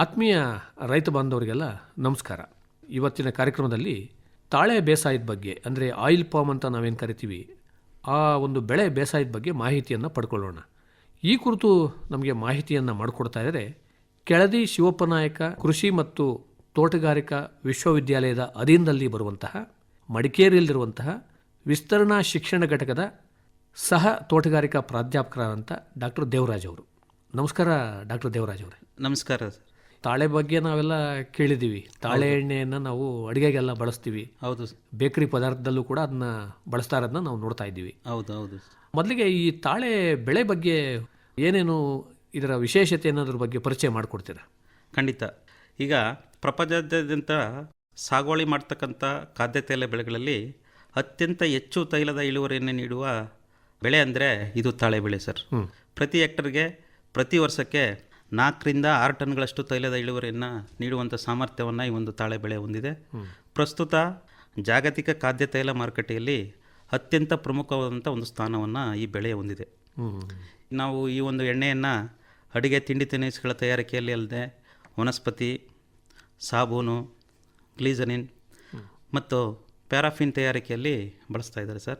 ಆತ್ಮೀಯ ರೈತ ಬಾಂಧವರಿಗೆಲ್ಲ ನಮಸ್ಕಾರ. ಇವತ್ತಿನ ಕಾರ್ಯಕ್ರಮದಲ್ಲಿ ತಾಳೆ ಬೇಸಾಯದ ಬಗ್ಗೆ, ಅಂದರೆ ಆಯಿಲ್ ಪಾಮ್ ಅಂತ ನಾವೇನು ಕರಿತೀವಿ, ಆ ಒಂದು ಬೆಳೆ ಬೇಸಾಯದ ಬಗ್ಗೆ ಮಾಹಿತಿಯನ್ನು ಪಡ್ಕೊಳ್ಳೋಣ. ಈ ಕುರಿತು ನಮಗೆ ಮಾಹಿತಿಯನ್ನು ಮಾಡಿಕೊಡ್ತಾ ಇದ್ದರೆ ಕೆಳದಿ ಶಿವಪ್ಪನಾಯಕ ಕೃಷಿ ಮತ್ತು ತೋಟಗಾರಿಕಾ ವಿಶ್ವವಿದ್ಯಾಲಯದ ಅಧೀನದಲ್ಲಿ ಬರುವಂತಹ, ಮಡಿಕೇರಿಯಲ್ಲಿರುವಂತಹ ವಿಸ್ತರಣಾ ಶಿಕ್ಷಣ ಘಟಕದ ಸಹ ತೋಟಗಾರಿಕಾ ಪ್ರಾಧ್ಯಾಪಕರಾದಂಥ ಡಾಕ್ಟರ್ ದೇವರಾಜ್ ಅವರು. ನಮಸ್ಕಾರ ಡಾಕ್ಟರ್ ದೇವರಾಜ್ ಅವರೇ. ನಮಸ್ಕಾರ ಸರ್. ತಾಳೆ ಬಗ್ಗೆ ನಾವೆಲ್ಲ ಕೇಳಿದ್ದೀವಿ. ತಾಳೆ ಎಣ್ಣೆಯನ್ನು ನಾವು ಅಡುಗೆಗೆಲ್ಲ ಬಳಸ್ತೀವಿ. ಹೌದು. ಬೇಕರಿ ಪದಾರ್ಥದಲ್ಲೂ ಕೂಡ ಅದನ್ನ ಬಳಸ್ತಾ ಇರೋದನ್ನ ನಾವು ನೋಡ್ತಾ ಇದ್ದೀವಿ. ಹೌದು ಹೌದು. ಮೊದಲಿಗೆ ಈ ತಾಳೆ ಬೆಳೆ ಬಗ್ಗೆ ಏನೇನು ಇದರ ವಿಶೇಷತೆ ಅನ್ನೋದ್ರ ಬಗ್ಗೆ ಪರಿಚಯ ಮಾಡಿಕೊಡ್ತೀರಾ? ಖಂಡಿತ. ಈಗ ಪ್ರಪಂಚದಾದ್ಯಂತ ಸಾಗುವಳಿ ಮಾಡ್ತಕ್ಕಂಥ ಖಾದ್ಯ ತೈಲ ಬೆಳೆಗಳಲ್ಲಿ ಅತ್ಯಂತ ಹೆಚ್ಚು ತೈಲದ ಇಳುವರಿಯನ್ನು ನೀಡುವ ಬೆಳೆ ಅಂದರೆ ಇದು ತಾಳೆ ಬೆಳೆ ಸರ್. ಪ್ರತಿ ಹೆಕ್ಟರ್ಗೆ ಪ್ರತಿ ವರ್ಷಕ್ಕೆ ನಾಲ್ಕರಿಂದ ಆರು ಟನ್ಗಳಷ್ಟು ತೈಲದ ಇಳುವರಿಯನ್ನು ನೀಡುವಂಥ ಸಾಮರ್ಥ್ಯವನ್ನು ಈ ಒಂದು ತಾಳೆ ಬೆಳೆ ಹೊಂದಿದೆ. ಪ್ರಸ್ತುತ ಜಾಗತಿಕ ಖಾದ್ಯ ತೈಲ ಮಾರುಕಟ್ಟೆಯಲ್ಲಿ ಅತ್ಯಂತ ಪ್ರಮುಖವಾದಂಥ ಒಂದು ಸ್ಥಾನವನ್ನು ಈ ಬೆಳೆ ಹೊಂದಿದೆ. ನಾವು ಈ ಒಂದು ಎಣ್ಣೆಯನ್ನು ಅಡುಗೆ ತಿಂಡಿ ತಿನಿಸುಗಳ ತಯಾರಿಕೆಯಲ್ಲಿ ಅಲ್ಲದೆ ವನಸ್ಪತಿ ಸಾಬೂನು ಗ್ಲೀಸನಿನ್ ಮತ್ತು ಪ್ಯಾರಾಫಿನ್ ತಯಾರಿಕೆಯಲ್ಲಿ ಬಳಸ್ತಾ ಇದ್ದಾರೆ ಸರ್.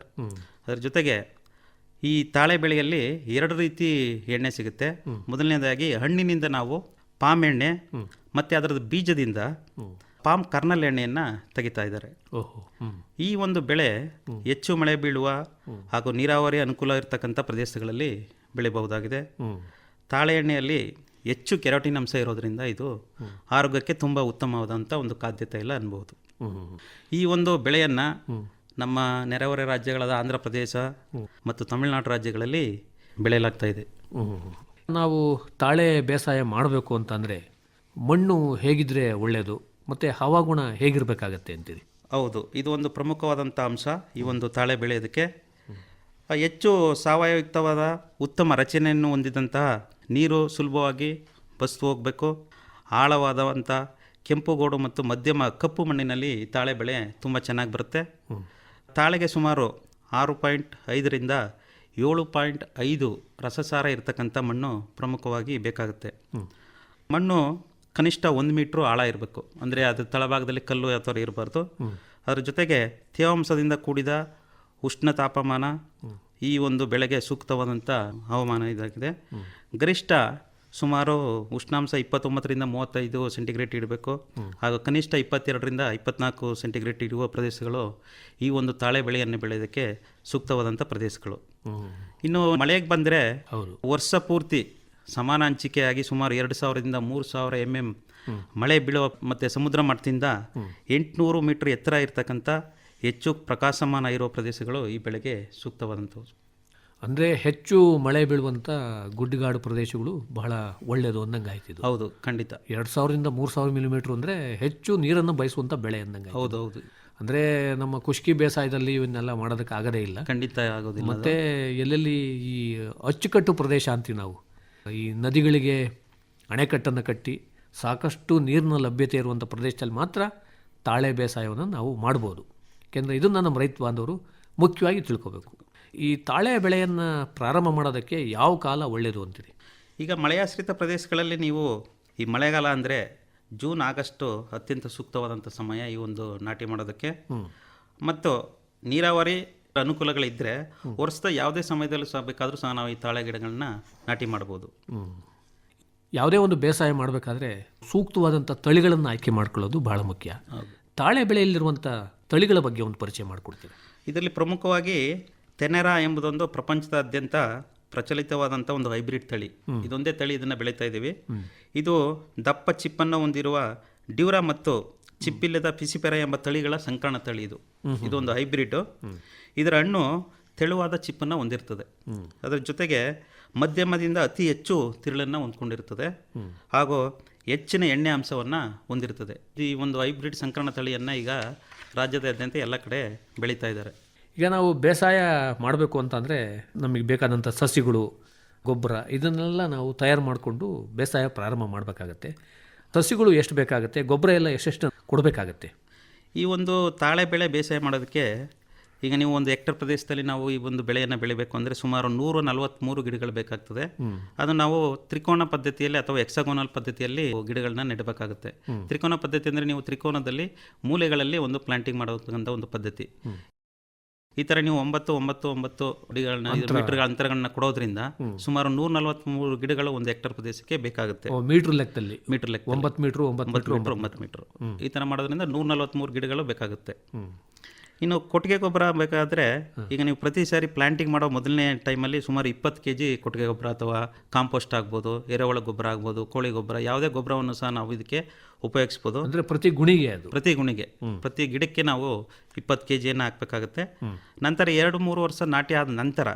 ಅದರ ಜೊತೆಗೆ ಈ ತಾಳೆ ಬೆಳೆಯಲ್ಲಿ ಎರಡು ರೀತಿ ಎಣ್ಣೆ ಸಿಗುತ್ತೆ. ಮೊದಲನೇದಾಗಿ ಹಣ್ಣಿನಿಂದ ನಾವು ಪಾಮ್ ಎಣ್ಣೆ ಮತ್ತು ಅದರದ ಬೀಜದಿಂದ ಪಾಮ್ ಕರ್ನಲ್ ಎಣ್ಣೆಯನ್ನು ತೆಗಿತಾ ಇದ್ದಾರೆ. ಓಹೋ ಈ ಒಂದು ಬೆಳೆ ಹೆಚ್ಚು ಮಳೆ ಬೀಳುವ ಹಾಗೂ ನೀರಾವರಿ ಅನುಕೂಲ ಇರತಕ್ಕಂಥ ಪ್ರದೇಶಗಳಲ್ಲಿ ಬೆಳೆಯಬಹುದಾಗಿದೆ. ತಾಳೆ ಎಣ್ಣೆಯಲ್ಲಿ ಹೆಚ್ಚು ಕೆರಾಟಿನ್ ಅಂಶ ಇರೋದ್ರಿಂದ ಇದು ಆರೋಗ್ಯಕ್ಕೆ ತುಂಬ ಉತ್ತಮವಾದಂಥ ಒಂದು ಖಾದ್ಯ ತೈಲ ಅನ್ಬೋದು ಈ ಒಂದು ಬೆಳೆಯನ್ನು ನಮ್ಮ ನೆರೆಹೊರೆ ರಾಜ್ಯಗಳಾದ ಆಂಧ್ರ ಪ್ರದೇಶ ಮತ್ತು ತಮಿಳುನಾಡು ರಾಜ್ಯಗಳಲ್ಲಿ ಬೆಳೆಯಲಾಗ್ತಾ ಇದೆ. ನಾವು ತಾಳೆ ಬೇಸಾಯ ಮಾಡಬೇಕು ಅಂತಂದರೆ ಮಣ್ಣು ಹೇಗಿದ್ರೆ ಒಳ್ಳೆಯದು ಮತ್ತು ಹವಾಗುಣ ಹೇಗಿರಬೇಕಾಗತ್ತೆ ಅಂತೀರಿ? ಹೌದು ಇದು ಒಂದು ಪ್ರಮುಖವಾದಂಥ ಅಂಶ ಈ ಒಂದು ತಾಳೆ ಬೆಳೆಯೋದಕ್ಕೆ. ಹೆಚ್ಚು ಸಾವಯವಯುಕ್ತವಾದ ಉತ್ತಮ ರಚನೆಯನ್ನು ಹೊಂದಿದಂತಹ ನೀರು ಸುಲಭವಾಗಿ ಬಸ್ತು ಹೋಗಬೇಕು. ಆಳವಾದಂಥ ಕೆಂಪುಗೋಡು ಮತ್ತು ಮಧ್ಯಮ ಕಪ್ಪು ಮಣ್ಣಿನಲ್ಲಿ ತಾಳೆ ಬೆಳೆ ತುಂಬ ಚೆನ್ನಾಗಿ ಬರುತ್ತೆ. ತಾಳೆಗೆ ಸುಮಾರು ಆರು ಪಾಯಿಂಟ್ ಐದರಿಂದ ಏಳು ಪಾಯಿಂಟ್ ಐದು ರಸಸಾರ ಇರತಕ್ಕಂಥ ಮಣ್ಣು ಪ್ರಮುಖವಾಗಿ ಬೇಕಾಗುತ್ತೆ. ಮಣ್ಣು ಕನಿಷ್ಠ ಒಂದು ಮೀಟ್ರು ಆಳ ಇರಬೇಕು. ಅಂದರೆ ಅದು ತಳಭಾಗದಲ್ಲಿ ಕಲ್ಲು ಯಾವ ಥರ ಇರಬಾರ್ದು. ಅದರ ಜೊತೆಗೆ ತೇವಾಂಶದಿಂದ ಕೂಡಿದ ಉಷ್ಣ ತಾಪಮಾನ ಈ ಒಂದು ಬೆಳೆಗೆ ಸೂಕ್ತವಾದಂಥ ಹವಾಮಾನ ಇದಾಗಿದೆ. ಗರಿಷ್ಠ ಸುಮಾರು ಉಷ್ಣಾಂಶ ಇಪ್ಪತ್ತೊಂಬತ್ತರಿಂದ ಮೂವತ್ತೈದು ಸೆಂಟಿಗ್ರೇಟ್ ಇಡಬೇಕು. ಹಾಗೂ ಕನಿಷ್ಠ ಇಪ್ಪತ್ತೆರಡರಿಂದ ಇಪ್ಪತ್ನಾಲ್ಕು ಸೆಂಟಿಗ್ರೇಟ್ ಇರುವ ಪ್ರದೇಶಗಳು ಈ ಒಂದು ತಾಳೆ ಬೆಳೆಯನ್ನು ಬೆಳೆಯೋದಕ್ಕೆ ಸೂಕ್ತವಾದಂಥ ಪ್ರದೇಶಗಳು. ಇನ್ನು ಮಳೆಗೆ ಬಂದರೆ. ವರ್ಷ ಪೂರ್ತಿ ಸಮಾನ ಹಂಚಿಕೆಯಾಗಿ ಸುಮಾರು ಎರಡು ಸಾವಿರದಿಂದ ಮೂರು ಸಾವಿರ ಎಂ ಎಂ ಮಳೆ ಬೀಳುವ ಮತ್ತು ಸಮುದ್ರ ಮಟ್ಟದಿಂದ ಎಂಟುನೂರು ಮೀಟರ್ ಎತ್ತರ ಇರ್ತಕ್ಕಂಥ ಹೆಚ್ಚು ಪ್ರಕಾಶಮಾನ ಇರುವ ಪ್ರದೇಶಗಳು ಈ ಬೆಳೆಗೆ ಸೂಕ್ತವಾದಂಥವು. ಅಂದರೆ ಹೆಚ್ಚು ಮಳೆ ಬೀಳುವಂಥ ಗುಡ್ಡಗಾಡು ಪ್ರದೇಶಗಳು ಬಹಳ ಒಳ್ಳೆಯದು ಅಂದಂಗೆ ಆಯ್ತಿದ್ದು ಹೌದು ಖಂಡಿತ. ಎರಡು ಸಾವಿರದಿಂದ ಮೂರು ಸಾವಿರ ಮಿಲಿಮೀಟ್ರ್ ಅಂದರೆ ಹೆಚ್ಚು ನೀರನ್ನು ಬಯಸುವಂಥ ಬೆಳೆ ಅಂದಂಗೆ ಹೌದು ಹೌದು. ಅಂದರೆ ನಮ್ಮ ಖುಷ್ಕಿ ಬೇಸಾಯದಲ್ಲಿ ಇವನ್ನೆಲ್ಲ ಮಾಡೋದಕ್ಕೆ ಆಗದೇ ಇಲ್ಲ. ಖಂಡಿತ ಆಗೋದಿಲ್ಲ ಮತ್ತು ಎಲ್ಲೆಲ್ಲಿ ಈ ಅಚ್ಚುಕಟ್ಟು ಪ್ರದೇಶ ಅಂತೀವಿ ನಾವು. ಈ ನದಿಗಳಿಗೆ ಅಣೆಕಟ್ಟನ್ನು ಕಟ್ಟಿ ಸಾಕಷ್ಟು ನೀರಿನ ಲಭ್ಯತೆ ಇರುವಂಥ ಪ್ರದೇಶದಲ್ಲಿ ಮಾತ್ರ ತಾಳೆ ಬೇಸಾಯವನ್ನು ನಾವು ಮಾಡ್ಬೋದು. ಏಕೆಂದರೆ ಇದನ್ನು ನಮ್ಮ ರೈತ ಬಾಂಧವರು ಮುಖ್ಯವಾಗಿ ತಿಳ್ಕೋಬೇಕು. ಈ ತಾಳೆ ಬೆಳೆಯನ್ನು ಪ್ರಾರಂಭ ಮಾಡೋದಕ್ಕೆ ಯಾವ ಕಾಲ ಒಳ್ಳೆಯದು ಅಂತೀರಿ? ಈಗ ಮಳೆಯಾಶ್ರಿತ ಪ್ರದೇಶಗಳಲ್ಲಿ ನೀವು ಈ ಮಳೆಗಾಲ ಅಂದರೆ ಜೂನ್ ಆಗಸ್ಟು ಅತ್ಯಂತ ಸೂಕ್ತವಾದಂಥ ಸಮಯ ಈ ಒಂದು ನಾಟಿ ಮಾಡೋದಕ್ಕೆ. ಮತ್ತು ನೀರಾವರಿ ಅನುಕೂಲಗಳಿದ್ದರೆ ವರ್ಷದ ಯಾವುದೇ ಸಮಯದಲ್ಲೂ ಸಹ ಬೇಕಾದರೂ ಸಹ ನಾವು ಈ ತಾಳೆ ಗಿಡಗಳನ್ನ ನಾಟಿ ಮಾಡ್ಬೋದು. ಯಾವುದೇ ಒಂದು ಬೇಸಾಯ ಮಾಡಬೇಕಾದ್ರೆ ಸೂಕ್ತವಾದಂಥ ತಳಿಗಳನ್ನು ಆಯ್ಕೆ ಮಾಡ್ಕೊಳ್ಳೋದು ಬಹಳ ಮುಖ್ಯ. ತಾಳೆ ಬೆಳೆಯಲ್ಲಿರುವಂಥ ತಳಿಗಳ ಬಗ್ಗೆ ಒಂದು ಪರಿಚಯ ಮಾಡಿಕೊಡ್ತೀವಿ ಇದರಲ್ಲಿ ಪ್ರಮುಖವಾಗಿ ತೆನೆರಾ ಎಂಬುದೊಂದು ಪ್ರಪಂಚದಾದ್ಯಂತ ಪ್ರಚಲಿತವಾದಂಥ ಒಂದು ಹೈಬ್ರಿಡ್ ತಳಿ. ಇದೊಂದೇ ತಳಿ ಇದನ್ನು ಬೆಳೀತಾ ಇದ್ದೀವಿ. ಇದು ದಪ್ಪ ಚಿಪ್ಪನ್ನು ಹೊಂದಿರುವ ಡ್ಯೂರಾ ಮತ್ತು ಚಿಪ್ಪಿಲ್ಲದ ಪಿಸಿಪೆರ ಎಂಬ ತಳಿಗಳ ಸಂಕರಣ ತಳಿ ಇದು. ಇದೊಂದು ಹೈಬ್ರಿಡ್. ಇದರ ಹಣ್ಣು ತೆಳುವಾದ ಚಿಪ್ಪನ್ನು ಹೊಂದಿರ್ತದೆ. ಅದರ ಜೊತೆಗೆ ಮಧ್ಯಮದಿಂದ ಅತಿ ಹೆಚ್ಚು ತಿರುಳನ್ನು ಹೊಂದ್ಕೊಂಡಿರ್ತದೆ. ಹಾಗೂ ಹೆಚ್ಚಿನ ಎಣ್ಣೆ ಅಂಶವನ್ನು ಹೊಂದಿರ್ತದೆ. ಈ ಒಂದು ಹೈಬ್ರಿಡ್ ಸಂಕರಣ ತಳಿಯನ್ನು ಈಗ ರಾಜ್ಯದಾದ್ಯಂತ ಎಲ್ಲ ಕಡೆ ಬೆಳೀತಾ ಇದ್ದಾರೆ. ಈಗ ನಾವು ಬೇಸಾಯ ಮಾಡಬೇಕು ಅಂತಂದರೆ ನಮಗೆ ಬೇಕಾದಂಥ ಸಸಿಗಳು ಗೊಬ್ಬರ ಇದನ್ನೆಲ್ಲ ನಾವು ತಯಾರು ಮಾಡಿಕೊಂಡು ಬೇಸಾಯ ಪ್ರಾರಂಭ ಮಾಡಬೇಕಾಗತ್ತೆ. ಸಸಿಗಳು ಎಷ್ಟು ಬೇಕಾಗುತ್ತೆ ಗೊಬ್ಬರ ಎಲ್ಲ ಎಷ್ಟೆಷ್ಟು ಕೊಡಬೇಕಾಗತ್ತೆ? ಈ ಒಂದು ತಾಳೆ ಬೆಳೆ ಬೇಸಾಯ ಮಾಡೋದಕ್ಕೆ ಈಗ ನೀವು ಒಂದು ಹೆಕ್ಟರ್ ಪ್ರದೇಶದಲ್ಲಿ ನಾವು ಈ ಒಂದು ಬೆಳೆಯನ್ನು ಬೆಳಿಬೇಕು ಅಂದರೆ ಸುಮಾರು ನೂರು ನಲವತ್ತ್ಮೂರು ಗಿಡಗಳು ಬೇಕಾಗ್ತದೆ. ಅದು ನಾವು ತ್ರಿಕೋನ ಪದ್ಧತಿಯಲ್ಲಿ ಅಥವಾ ಎಕ್ಸಗೋನಲ್ ಪದ್ಧತಿಯಲ್ಲಿ ಗಿಡಗಳನ್ನ ನೆಡಬೇಕಾಗುತ್ತೆ. ತ್ರಿಕೋನ ಪದ್ಧತಿ ಅಂದರೆ ನೀವು ತ್ರಿಕೋನದಲ್ಲಿ ಮೂಲೆಗಳಲ್ಲಿ ಒಂದು ಪ್ಲಾಂಟಿಂಗ್ ಮಾಡತಕ್ಕಂಥ ಒಂದು ಪದ್ಧತಿ. ಈ ಥರ ನೀವು ಒಂಬತ್ತು ಒಂಬತ್ತು ಒಂಬತ್ತು ಗಿಡಗಳನ್ನ ಮೀಟರ್ಗಳ ಅಂತರಗಳನ್ನ ಕೊಡೋದ್ರಿಂದ ಸುಮಾರು ನೂರ ನಲವತ್ತ್ಮೂರು ಗಿಡಗಳು ಒಂದು ಹೆಕ್ಟರ್ ಪ್ರದೇಶಕ್ಕೆ ಬೇಕಾಗುತ್ತೆ. ಮೀಟರ್ ಲೆಕ್ಕದಲ್ಲಿ. ಮೀಟರ್ ಲೆಕ್ಕ ಒಂಬತ್ತು ಮೀಟರ್ ಒಂಬತ್ತು ಮೀಟರ್ ಮೀಟ್ರ್ ಒಂಬತ್ತು ಮೀಟರ್. ಈ ಥರ ಮಾಡೋದ್ರಿಂದ ನೂರ ನಲ್ವತ್ತ್ಮೂರು ಗಿಡಗಳು ಬೇಕಾಗುತ್ತೆ. ಇನ್ನು ಕೊಟ್ಟಿಗೆ ಗೊಬ್ಬರ ಬೇಕಾದರೆ ಈಗ ನೀವು ಪ್ರತಿ ಸಾರಿ ಪ್ಲಾಂಟಿಂಗ್ ಮಾಡೋ ಮೊದಲನೇ ಟೈಮಲ್ಲಿ ಸುಮಾರು ಇಪ್ಪತ್ತು ಕೆ ಜಿ ಕೊಟ್ಟಿಗೆ ಗೊಬ್ಬರ ಅಥವಾ ಕಾಂಪೋಸ್ಟ್ ಆಗ್ಬೋದು ಎರೆಹುಳ ಗೊಬ್ಬರ ಆಗ್ಬೋದು ಕೋಳಿ ಗೊಬ್ಬರ ಯಾವುದೇ ಗೊಬ್ಬರವನ್ನು ಸಹ ನಾವು ಇದಕ್ಕೆ ಉಪಯೋಗಿಸ್ಬೋದು. ಅಂದರೆ ಪ್ರತಿ ಗುಣಿಗೆ ಅದು. ಪ್ರತಿ ಗುಣಿಗೆ. ಪ್ರತಿ ಗಿಡಕ್ಕೆ ನಾವು ಇಪ್ಪತ್ತು ಕೆ ಜಿಯನ್ನು ಹಾಕಬೇಕಾಗುತ್ತೆ ನಂತರ ಎರಡು ಮೂರು ವರ್ಷ ನಾಟಿ ಆದ ನಂತರ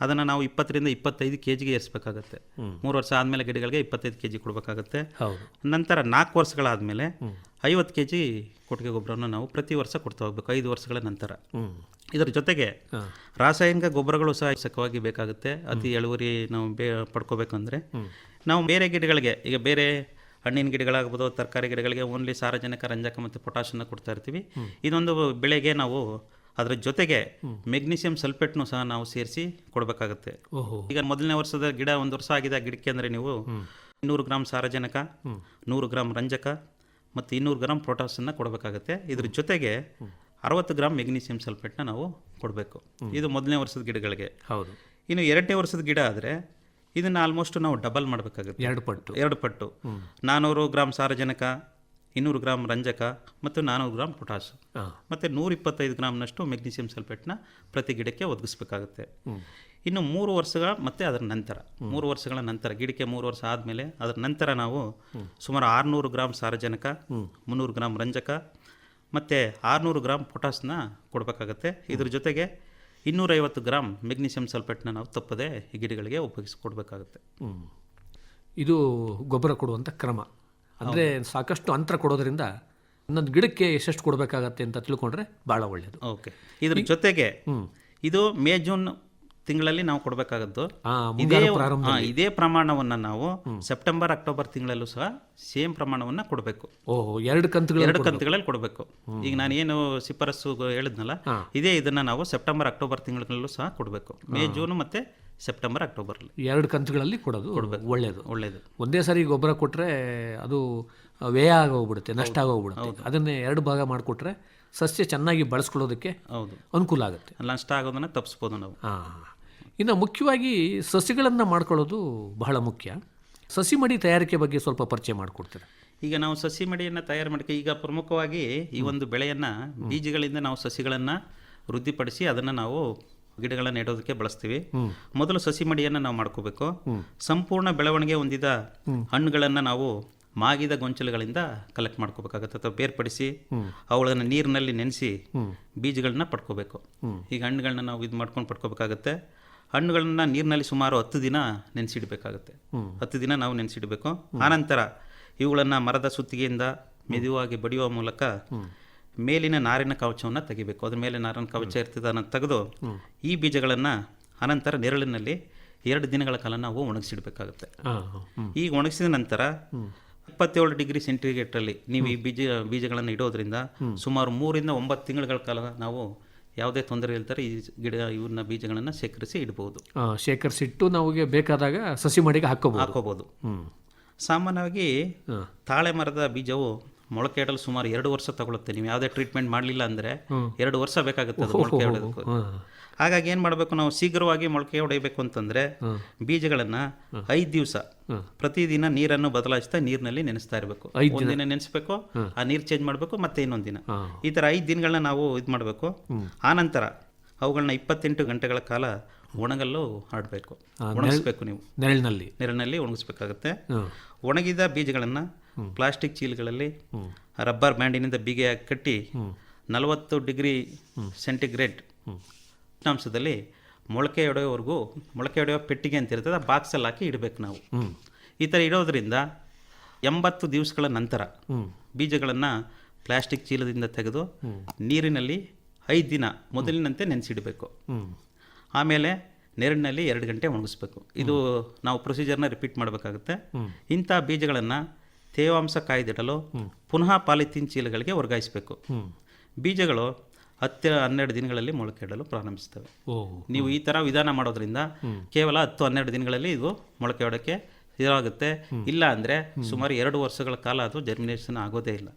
ಅದನ್ನು ನಾವು ಇಪ್ಪತ್ತರಿಂದ ಇಪ್ಪತ್ತೈದು ಕೆ ಜಿಗೆ ಏರಿಸಬೇಕಾಗತ್ತೆ ಮೂರು ವರ್ಷ ಆದಮೇಲೆ ಗಿಡಗಳಿಗೆ ಇಪ್ಪತ್ತೈದು ಕೆ ಜಿ ಕೊಡಬೇಕಾಗತ್ತೆ ನಂತರ ನಾಲ್ಕು ವರ್ಷಗಳಾದಮೇಲೆ ಐವತ್ತು ಕೆ ಜಿ ಕೊಟ್ಟಿಗೆ ಗೊಬ್ಬರವನ್ನು ನಾವು ಪ್ರತಿ ವರ್ಷ ಕೊಡ್ತಾ ಹೋಗ್ಬೇಕು ಐದು ವರ್ಷಗಳ ನಂತರ. ಇದರ ಜೊತೆಗೆ ರಾಸಾಯನಿಕ ಗೊಬ್ಬರಗಳು ಸಹ ಸಖವಾಗಿ ಬೇಕಾಗುತ್ತೆ. ಅತಿ ಇಳುವರಿ ನಾವು ಬೇ ಪಡ್ಕೋಬೇಕಂದ್ರೆ ನಾವು ಬೇರೆ ಗಿಡಗಳಿಗೆ ಈಗ ಬೇರೆ ಹಣ್ಣಿನ ಗಿಡಗಳಾಗ್ಬೋದು ತರಕಾರಿ ಗಿಡಗಳಿಗೆ ಓನ್ಲಿ ಸಾರಜನಕ ರಂಜಕ ಮತ್ತು ಪೊಟ್ಯಾಷನ್ನ ಕೊಡ್ತಾ ಇರ್ತೀವಿ. ಇದೊಂದು ಬೆಳೆಗೆ ನಾವು ಅದರ ಜೊತೆಗೆ ಮೆಗ್ನೀಷಿಯಂ ಸಲ್ಫೇಟ್ನು ಸಹ ನಾವು ಸೇರಿಸಿ ಕೊಡಬೇಕಾಗುತ್ತೆ. ಈಗ ಮೊದಲನೇ ವರ್ಷದ ಗಿಡ ಒಂದು ವರ್ಷ ಆಗಿದೆ ಆ ಗಿಡಕ್ಕೆ ಅಂದರೆ ನೀವು ಇನ್ನೂರು ಗ್ರಾಮ್ ಸಾರಜನಕ ನೂರು ಗ್ರಾಮ್ ರಂಜಕ ಮತ್ತು ಇನ್ನೂರು ಗ್ರಾಮ್ ಪ್ರೊಟಾಸನ್ನು ಕೊಡಬೇಕಾಗುತ್ತೆ. ಇದ್ರ ಜೊತೆಗೆ ಅರವತ್ತು ಗ್ರಾಮ್ ಮೆಗ್ನೀಷಿಯಂ ಸಲ್ಫೇಟ್ನ ನಾವು ಕೊಡಬೇಕು. ಇದು ಮೊದಲನೇ ವರ್ಷದ ಗಿಡಗಳಿಗೆ. ಹೌದು. ಇನ್ನು ಎರಡನೇ ವರ್ಷದ ಗಿಡ ಆದರೆ ಇದನ್ನು ಆಲ್ಮೋಸ್ಟ್ ನಾವು ಡಬಲ್ ಮಾಡಬೇಕಾಗುತ್ತೆ. ಎರಡು ಪಟ್ಟು. ಎರಡು ಪಟ್ಟು. ನಾನ್ನೂರು ಗ್ರಾಮ್ ಸಾರಜನಕ ಇನ್ನೂರು ಗ್ರಾಮ್ ರಂಜಕ ಮತ್ತು ನಾನ್ನೂರು ಗ್ರಾಮ್ ಪೊಟಾಸು ಮತ್ತು ನೂರ ಇಪ್ಪತ್ತೈದು ಗ್ರಾಮ್ನಷ್ಟು ಮೆಗ್ನೀಷಿಯಂ ಸಲ್ಫೇಟ್ನ ಪ್ರತಿ ಗಿಡಕ್ಕೆ ಒದಗಿಸ್ಬೇಕಾಗುತ್ತೆ. ಇನ್ನು ಮೂರು ವರ್ಷಗಳ ಮತ್ತು ಅದರ ನಂತರ ಮೂರು ವರ್ಷಗಳ ನಂತರ ಗಿಡಕ್ಕೆ ಮೂರು ವರ್ಷ ಆದಮೇಲೆ ಅದರ ನಂತರ ನಾವು ಸುಮಾರು ಆರುನೂರು ಗ್ರಾಮ್ ಸಾರಜನಕ ಮುನ್ನೂರು ಗ್ರಾಮ್ ರಂಜಕ ಮತ್ತು ಆರುನೂರು ಗ್ರಾಮ್ ಪೊಟಾಸ್ನ ಕೊಡಬೇಕಾಗತ್ತೆ. ಇದ್ರ ಜೊತೆಗೆ ಇನ್ನೂರೈವತ್ತು ಗ್ರಾಮ್ ಮೆಗ್ನೀಷಿಯಂ ಸಲ್ಫೇಟ್ನ ನಾವು ತಪ್ಪದೆ ಈ ಗಿಡಗಳಿಗೆ ಉಪಯೋಗಿಸ್ಕೊಡ್ಬೇಕಾಗುತ್ತೆ. ಇದು ಗೊಬ್ಬರ ಕೊಡುವಂಥ ಕ್ರಮ. ಅಂದರೆ ಸಾಕಷ್ಟು ಅಂತರ ಕೊಡೋದ್ರಿಂದ ಇನ್ನೊಂದು ಗಿಡಕ್ಕೆ ಎಷ್ಟೆಷ್ಟು ಕೊಡಬೇಕಾಗತ್ತೆ ಅಂತ ತಿಳ್ಕೊಂಡ್ರೆ ಭಾಳ ಒಳ್ಳೆಯದು ಓಕೆ. ಇದ್ರ ಜೊತೆಗೆ ಇದು ಮೇ ಜೂನ್ ತಿಂಗಳಲ್ಲಿ ನಾವು ಕೊಡಬೇಕಾಗದ್ದು. ಇದೇ ಇದೇ ಪ್ರಮಾಣವನ್ನು ನಾವು ಸೆಪ್ಟೆಂಬರ್ ಅಕ್ಟೋಬರ್ ತಿಂಗಳಲ್ಲೂ ಸಹ ಸೇಮ್ ಪ್ರಮಾಣವನ್ನು ಕೊಡಬೇಕು. ಓಹ್ ಎರಡು ಕಂತುಗಳು ಎರಡು ಕಂತುಗಳಲ್ಲಿ ಕೊಡಬೇಕು. ಈಗ ನಾನು ಏನು ಶಿಫಾರಸು ಹೇಳಿದ್ನಲ್ಲ ಇದೇ ಇದನ್ನ ನಾವು ಸೆಪ್ಟೆಂಬರ್ ಅಕ್ಟೋಬರ್ ತಿಂಗಳಲ್ಲೂ ಸಹ ಕೊಡಬೇಕು. ಮೇ ಜೂನ್ ಮತ್ತೆ ಸೆಪ್ಟೆಂಬರ್ ಅಕ್ಟೋಬರ್ ಎರಡು ಕಂತುಗಳಲ್ಲಿ ಕೊಡೋದು ಒಳ್ಳೆಯದು ಒಳ್ಳೆಯದು ಒಂದೇ ಸಾರಿ ಗೊಬ್ಬರ ಕೊಟ್ಟರೆ ಅದು ವ್ಯಯ ಆಗೋಗ್ಬಿಡುತ್ತೆ ನಷ್ಟ ಆಗೋಗ್ಬಿಡುತ್ತೆ. ಅದನ್ನೇ ಎರಡು ಭಾಗ ಮಾಡಿಕೊಟ್ರೆ ಸಸ್ಯ ಚೆನ್ನಾಗಿ ಬಳಸ್ಕೊಳ್ಳೋದಕ್ಕೆ ಹೌದು. ಅನುಕೂಲ ಆಗುತ್ತೆ. ನಷ್ಟ ಆಗೋದನ್ನು ತಪ್ಪಿಸ್ಬೋದು ನಾವು. ಹಾಂ. ಇನ್ನು ಮುಖ್ಯವಾಗಿ ಸಸಿಗಳನ್ನು ಮಾಡ್ಕೊಳ್ಳೋದು ಬಹಳ ಮುಖ್ಯ. ಸಸಿ ಮಡಿ ತಯಾರಿಕೆ ಬಗ್ಗೆ ಸ್ವಲ್ಪ ಪರಿಚಯ ಮಾಡಿಕೊಡ್ತೀರಾ? ಈಗ ನಾವು ಸಸಿ ಮಡಿಯನ್ನು ತಯಾರು ಮಾಡಕ್ಕೆ ಈಗ ಪ್ರಮುಖವಾಗಿ ಈ ಒಂದು ಬೆಳೆಯನ್ನು ಬೀಜಗಳಿಂದ ನಾವು ಸಸಿಗಳನ್ನು ವೃದ್ಧಿಪಡಿಸಿ ಅದನ್ನು ನಾವು ಗಿಡಗಳನ್ನು ನೆಡೋದಕ್ಕೆ ಬಳಸ್ತೀವಿ. ಮೊದಲು ಸಸಿ ಮಡಿಯನ್ನು ನಾವು ಮಾಡ್ಕೋಬೇಕು. ಸಂಪೂರ್ಣ ಬೆಳವಣಿಗೆ ಹೊಂದಿದ ಹಣ್ಣುಗಳನ್ನು ನಾವು ಮಾಗಿದ ಗೊಂಚಲುಗಳಿಂದ ಕಲೆಕ್ಟ್ ಮಾಡ್ಕೋಬೇಕಾಗತ್ತೆ ಅಥವಾ ಬೇರ್ಪಡಿಸಿ ಅವುಗಳನ್ನು ನೀರಿನಲ್ಲಿ ನೆನೆಸಿ ಬೀಜಗಳನ್ನ ಪಡ್ಕೋಬೇಕು. ಈಗ ಹಣ್ಣುಗಳನ್ನ ನಾವು ಇದು ಮಾಡ್ಕೊಂಡು ಪಡ್ಕೋಬೇಕಾಗತ್ತೆ. ಹಣ್ಣುಗಳನ್ನ ನೀರಿನಲ್ಲಿ ಸುಮಾರು ಹತ್ತು ದಿನ ನೆನೆಸಿಡಬೇಕಾಗತ್ತೆ. ಹತ್ತು ದಿನ ನಾವು ನೆನೆಸಿಡ್ಬೇಕು. ಆನಂತರ ಇವುಗಳನ್ನು ಮರದ ಸುತ್ತಿಗೆಯಿಂದ ಮೆದುವಾಗಿ ಬಡಿಯುವ ಮೂಲಕ ಮೇಲಿನ ನಾರಿನ ಕವಚವನ್ನು ತೆಗಿಬೇಕು. ಅದ್ರ ಮೇಲೆ ನಾರಿನ ಕವಚ ಇರ್ತದೆ ಅದನ್ನು ತೆಗೆದು ಈ ಬೀಜಗಳನ್ನು ಅನಂತರ ನೆರಳಿನಲ್ಲಿ ಎರಡು ದಿನಗಳ ಕಾಲ ನಾವು ಒಣಗಿಸಿಡಬೇಕಾಗುತ್ತೆ. ಈಗ ಒಣಗಿಸಿದ ನಂತರ ಇಪ್ಪತ್ತೇಳು ಡಿಗ್ರಿ ಸೆಂಟಿಗ್ರೇಟಲ್ಲಿ ನೀವು ಈ ಬೀಜ ಬೀಜಗಳನ್ನು ಇಡೋದ್ರಿಂದ ಸುಮಾರು ಮೂರಿಂದ ಒಂಬತ್ತು ತಿಂಗಳ ಕಾಲ ನಾವು ಯಾವುದೇ ತೊಂದರೆ ಇಲ್ತಾರೆ ಈ ಗಿಡ ಇವನ್ನ ಬೀಜಗಳನ್ನು ಶೇಖರಿಸಿ ಇಡಬಹುದು ಶೇಖರಿಸಿಟ್ಟು ನಮಗೆ ಬೇಕಾದಾಗ ಸಸಿ ಮಡಿಗೆ ಹಾಕೋಬಹುದು ಹಾಕೋಬಹುದು ಸಾಮಾನ್ಯವಾಗಿ ತಾಳೆ ಮರದ ಬೀಜವು ಮೊಳಕೆ ಇಡಲು ಸುಮಾರು ಎರಡು ವರ್ಷ ತಗೊಳುತ್ತೆ. ನೀವು ಯಾವುದೇ ಟ್ರೀಟ್ಮೆಂಟ್ ಮಾಡಲಿಲ್ಲ ಅಂದರೆ ಎರಡು ವರ್ಷ ಬೇಕಾಗುತ್ತೆ ಅದು ಮೊಳಕೆ ಹೊಡೆಯೋದಕ್ಕೆ. ಹಾಗಾಗಿ ಏನು ಮಾಡಬೇಕು ನಾವು ಶೀಘ್ರವಾಗಿ ಮೊಳಕೆ ಹೊಡೆಯಬೇಕು ಅಂತಂದರೆ ಬೀಜಗಳನ್ನು ಐದು ದಿವಸ ಪ್ರತಿದಿನ ನೀರನ್ನು ಬದಲಾಯಿಸ್ತಾ ನೀರಿನಲ್ಲಿ ನೆನೆಸ್ತಾ ಇರಬೇಕು. ದಿನ. ನೆನೆಸ್ಬೇಕು ಆ ನೀರು ಚೇಂಜ್ ಮಾಡಬೇಕು ಮತ್ತೆ ಇನ್ನೊಂದು ದಿನ. ಈ ಥರ ಐದು ದಿನಗಳನ್ನ ನಾವು ಇದು ಮಾಡಬೇಕು. ಆನಂತರ ಅವುಗಳನ್ನ ಇಪ್ಪತ್ತೆಂಟು ಗಂಟೆಗಳ ಕಾಲ ಒಣಗಲು ಹಾಡಬೇಕು ಒಣಗಿಸ್ಬೇಕು ನೀವು. ನೆರಳಿನಲ್ಲಿ ನೆರಳಿನಲ್ಲಿ ಒಣಗಿಸ್ಬೇಕಾಗತ್ತೆ. ಒಣಗಿದ ಬೀಜಗಳನ್ನು ಪ್ಲಾಸ್ಟಿಕ್ ಚೀಲಗಳಲ್ಲಿ ರಬ್ಬರ್ ಬ್ಯಾಂಡಿನಿಂದ ಬಿಗೆ ಕಟ್ಟಿ ನಲವತ್ತು ಡಿಗ್ರಿ ಸೆಂಟಿಗ್ರೇಡ್ ಉಷ್ಣಾಂಶದಲ್ಲಿ ಮೊಳಕೆ ಹೊಡೆಯೋವರೆಗೂ ಮೊಳಕೆ ಹೊಡೆಯೋ ಪೆಟ್ಟಿಗೆ ಅಂತ ಇರ್ತದೆ ಬಾಕ್ಸಲ್ಲಿ ಹಾಕಿ ಇಡಬೇಕು ನಾವು. ಈ ಥರ ಇಡೋದ್ರಿಂದ ಎಂಬತ್ತು ದಿವಸಗಳ ನಂತರ ಬೀಜಗಳನ್ನು ಪ್ಲಾಸ್ಟಿಕ್ ಚೀಲದಿಂದ ತೆಗೆದು ನೀರಿನಲ್ಲಿ ಐದು ದಿನ ಮೊದಲಿನಂತೆ ನೆನೆಸಿಡಬೇಕು. ಆಮೇಲೆ ನೆರಳಿನಲ್ಲಿ ಎರಡು ಗಂಟೆ ಒಣಗಿಸ್ಬೇಕು. ಇದು ನಾವು ಪ್ರೊಸೀಜರ್ನ ರಿಪೀಟ್ ಮಾಡಬೇಕಾಗುತ್ತೆ. ಇಂಥ ಬೀಜಗಳನ್ನು ತೇವಾಂಶ ಕಾಯ್ದಿಡಲು ಪುನಃ ಪಾಲಿಥೀನ್ ಚೀಲಗಳಿಗೆ ವರ್ಗಾಯಿಸಬೇಕು. ಬೀಜಗಳು ಹತ್ತಿರ ಹನ್ನೆರಡು ದಿನಗಳಲ್ಲಿ ಮೊಳಕೆ ಇಡಲು ಪ್ರಾರಂಭಿಸ್ತವೆ ನೀವು ಈ ಥರ ವಿಧಾನ ಮಾಡೋದ್ರಿಂದ ಕೇವಲ ಹತ್ತು ಹನ್ನೆರಡು ದಿನಗಳಲ್ಲಿ ಇದು ಮೊಳಕೆ ಹೊಡೋಕ್ಕೆ ಇದಾಗುತ್ತೆ. ಇಲ್ಲ ಅಂದ್ರೆ ಸುಮಾರು ಎರಡು ವರ್ಷಗಳ ಕಾಲ ಅದು ಜರ್ಮಿನೇಷನ್ ಆಗೋದೇ ಇಲ್ಲ.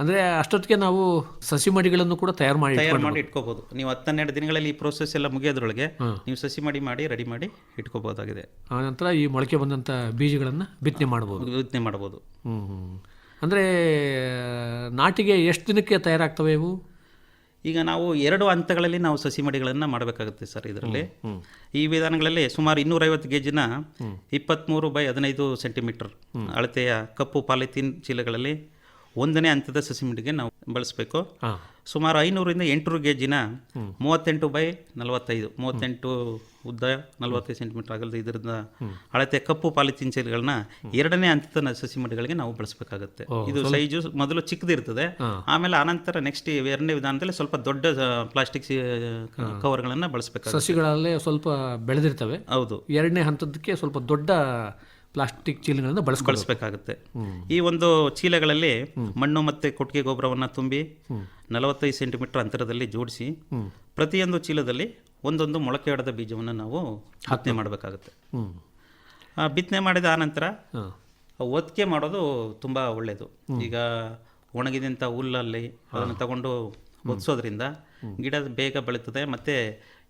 ಅಂದರೆ ಅಷ್ಟೊತ್ತಿಗೆ ನಾವು ಸಸಿ ಮಡಿಗಳನ್ನು ಕೂಡ ತಯಾರು ಮಾಡಿ ತಯಾರು ಮಾಡಿ ಇಟ್ಕೋಬಹುದು. ನೀವು ಹತ್ತೆರಡು ದಿನಗಳಲ್ಲಿ ಈ ಪ್ರೋಸೆಸ್ ಎಲ್ಲ ಮುಗಿಯೋದ್ರೊಳಗೆ ನೀವು ಸಸಿ ಮಾಡಿ ಮಾಡಿ ರೆಡಿ ಮಾಡಿ ಇಟ್ಕೋಬಹುದಾಗಿದೆ. ಆ ನಂತರ ಈ ಮೊಳಕೆ ಬಂದಂತ ಬೀಜಗಳನ್ನು ಬಿತ್ತನೆ ಮಾಡಬಹುದು ಬಿತ್ತನೆ ಮಾಡ್ಬೋದು. ಅಂದ್ರೆ ಅಂದರೆ ನಾಟಿಗೆ ಎಷ್ಟು ದಿನಕ್ಕೆ ತಯಾರಾಗ್ತವೆ ಇವು? ಈಗ ನಾವು ಎರಡು ಹಂತಗಳಲ್ಲಿ ನಾವು ಸಸಿ ಮಡಿಗಳನ್ನು ಮಾಡಬೇಕಾಗುತ್ತೆ ಸರ್ ಇದರಲ್ಲಿ. ಈ ವಿಧಾನಗಳಲ್ಲಿ ಸುಮಾರು ಇನ್ನೂರೈವತ್ತು ಗೇಜಿನ ಇಪ್ಪತ್ತ್ಮೂರು ಬೈ ಹದಿನೈದು ಸೆಂಟಿಮೀಟರ್ ಅಳತೆಯ ಕಪ್ಪು ಪಾಲಿಥೀನ್ ಚೀಲಗಳಲ್ಲಿ ಒಂದನೇ ಹಂತದ ಸಸಿ ಮಡಿಗೆ ನಾವು ಬಳಸಬೇಕು. ಸುಮಾರು ಐನೂರಿಂದ ಎಂಟುನೂರು ಗೇಜಿನ ಮೂವತ್ತೆಂಟು ಬೈ ನಲವತ್ತೈದು. ಮೂವತ್ತೆಂಟು ಉದ್ದ ನಲವತ್ತೈದು ಸೆಂಟಿಮೀಟರ್ ಆಗಲ್ದ ಇದರಿಂದ ಅಳತೆ ಕಪ್ಪು ಪಾಲಿಥಿನ್ ಚೀಲಗಳನ್ನ ಎರಡನೇ ಹಂತದ ಮಡಿಗಳಿಗೆ ನಾವು ಬಳಸಬೇಕಾಗುತ್ತೆ. ಇದು ಸೈಜು ಮೊದಲು ಚಿಕ್ಕದಿರ್ತದೆ. ಆಮೇಲೆ ಆನಂತರ ನೆಕ್ಸ್ಟ್ ಎರಡನೇ ವಿಧಾನದಲ್ಲಿ ಸ್ವಲ್ಪ ದೊಡ್ಡ ಪ್ಲಾಸ್ಟಿಕ್ ಕವರ್ಗಳನ್ನು ಬಳಸಬೇಕು ಸಸಿಗಳಲ್ಲೇ ಸ್ವಲ್ಪ ಬೆಳೆದಿರ್ತವೆ. ಹೌದು. ಎರಡನೇ ಹಂತದಕ್ಕೆ ಸ್ವಲ್ಪ ದೊಡ್ಡ ಪ್ಲಾಸ್ಟಿಕ್ ಚೀಲಗಳನ್ನು ಬಳಸ್ಕೊಳ್ಸ್ಬೇಕಾಗುತ್ತೆ ಬಳಸಬೇಕಾಗುತ್ತೆ. ಈ ಒಂದು ಚೀಲಗಳಲ್ಲಿ ಮಣ್ಣು ಮತ್ತು ಕೊಟ್ಟಿಗೆ ಗೊಬ್ಬರವನ್ನು ತುಂಬಿ ನಲವತ್ತೈದು ಸೆಂಟಿಮೀಟರ್ ಅಂತರದಲ್ಲಿ ಜೋಡಿಸಿ ಪ್ರತಿಯೊಂದು ಚೀಲದಲ್ಲಿ ಒಂದೊಂದು ಮೊಳಕೆ ಹೊಡೆದ ಬೀಜವನ್ನು ನಾವು ಬಿತ್ತನೆ ಮಾಡಬೇಕಾಗುತ್ತೆ. ಬಿತ್ತನೆ ಮಾಡಿದ ಆನಂತರ ಒತ್ತಿಗೆ ಮಾಡೋದು ತುಂಬ ಒಳ್ಳೆಯದು ಈಗ ಒಣಗಿದಂಥ ಹುಲ್ಲಲ್ಲಿ ಅದನ್ನು ತಗೊಂಡು ಒದಿಸೋದ್ರಿಂದ ಗಿಡ ಬೇಗ ಬೆಳೀತದೆ ಮತ್ತು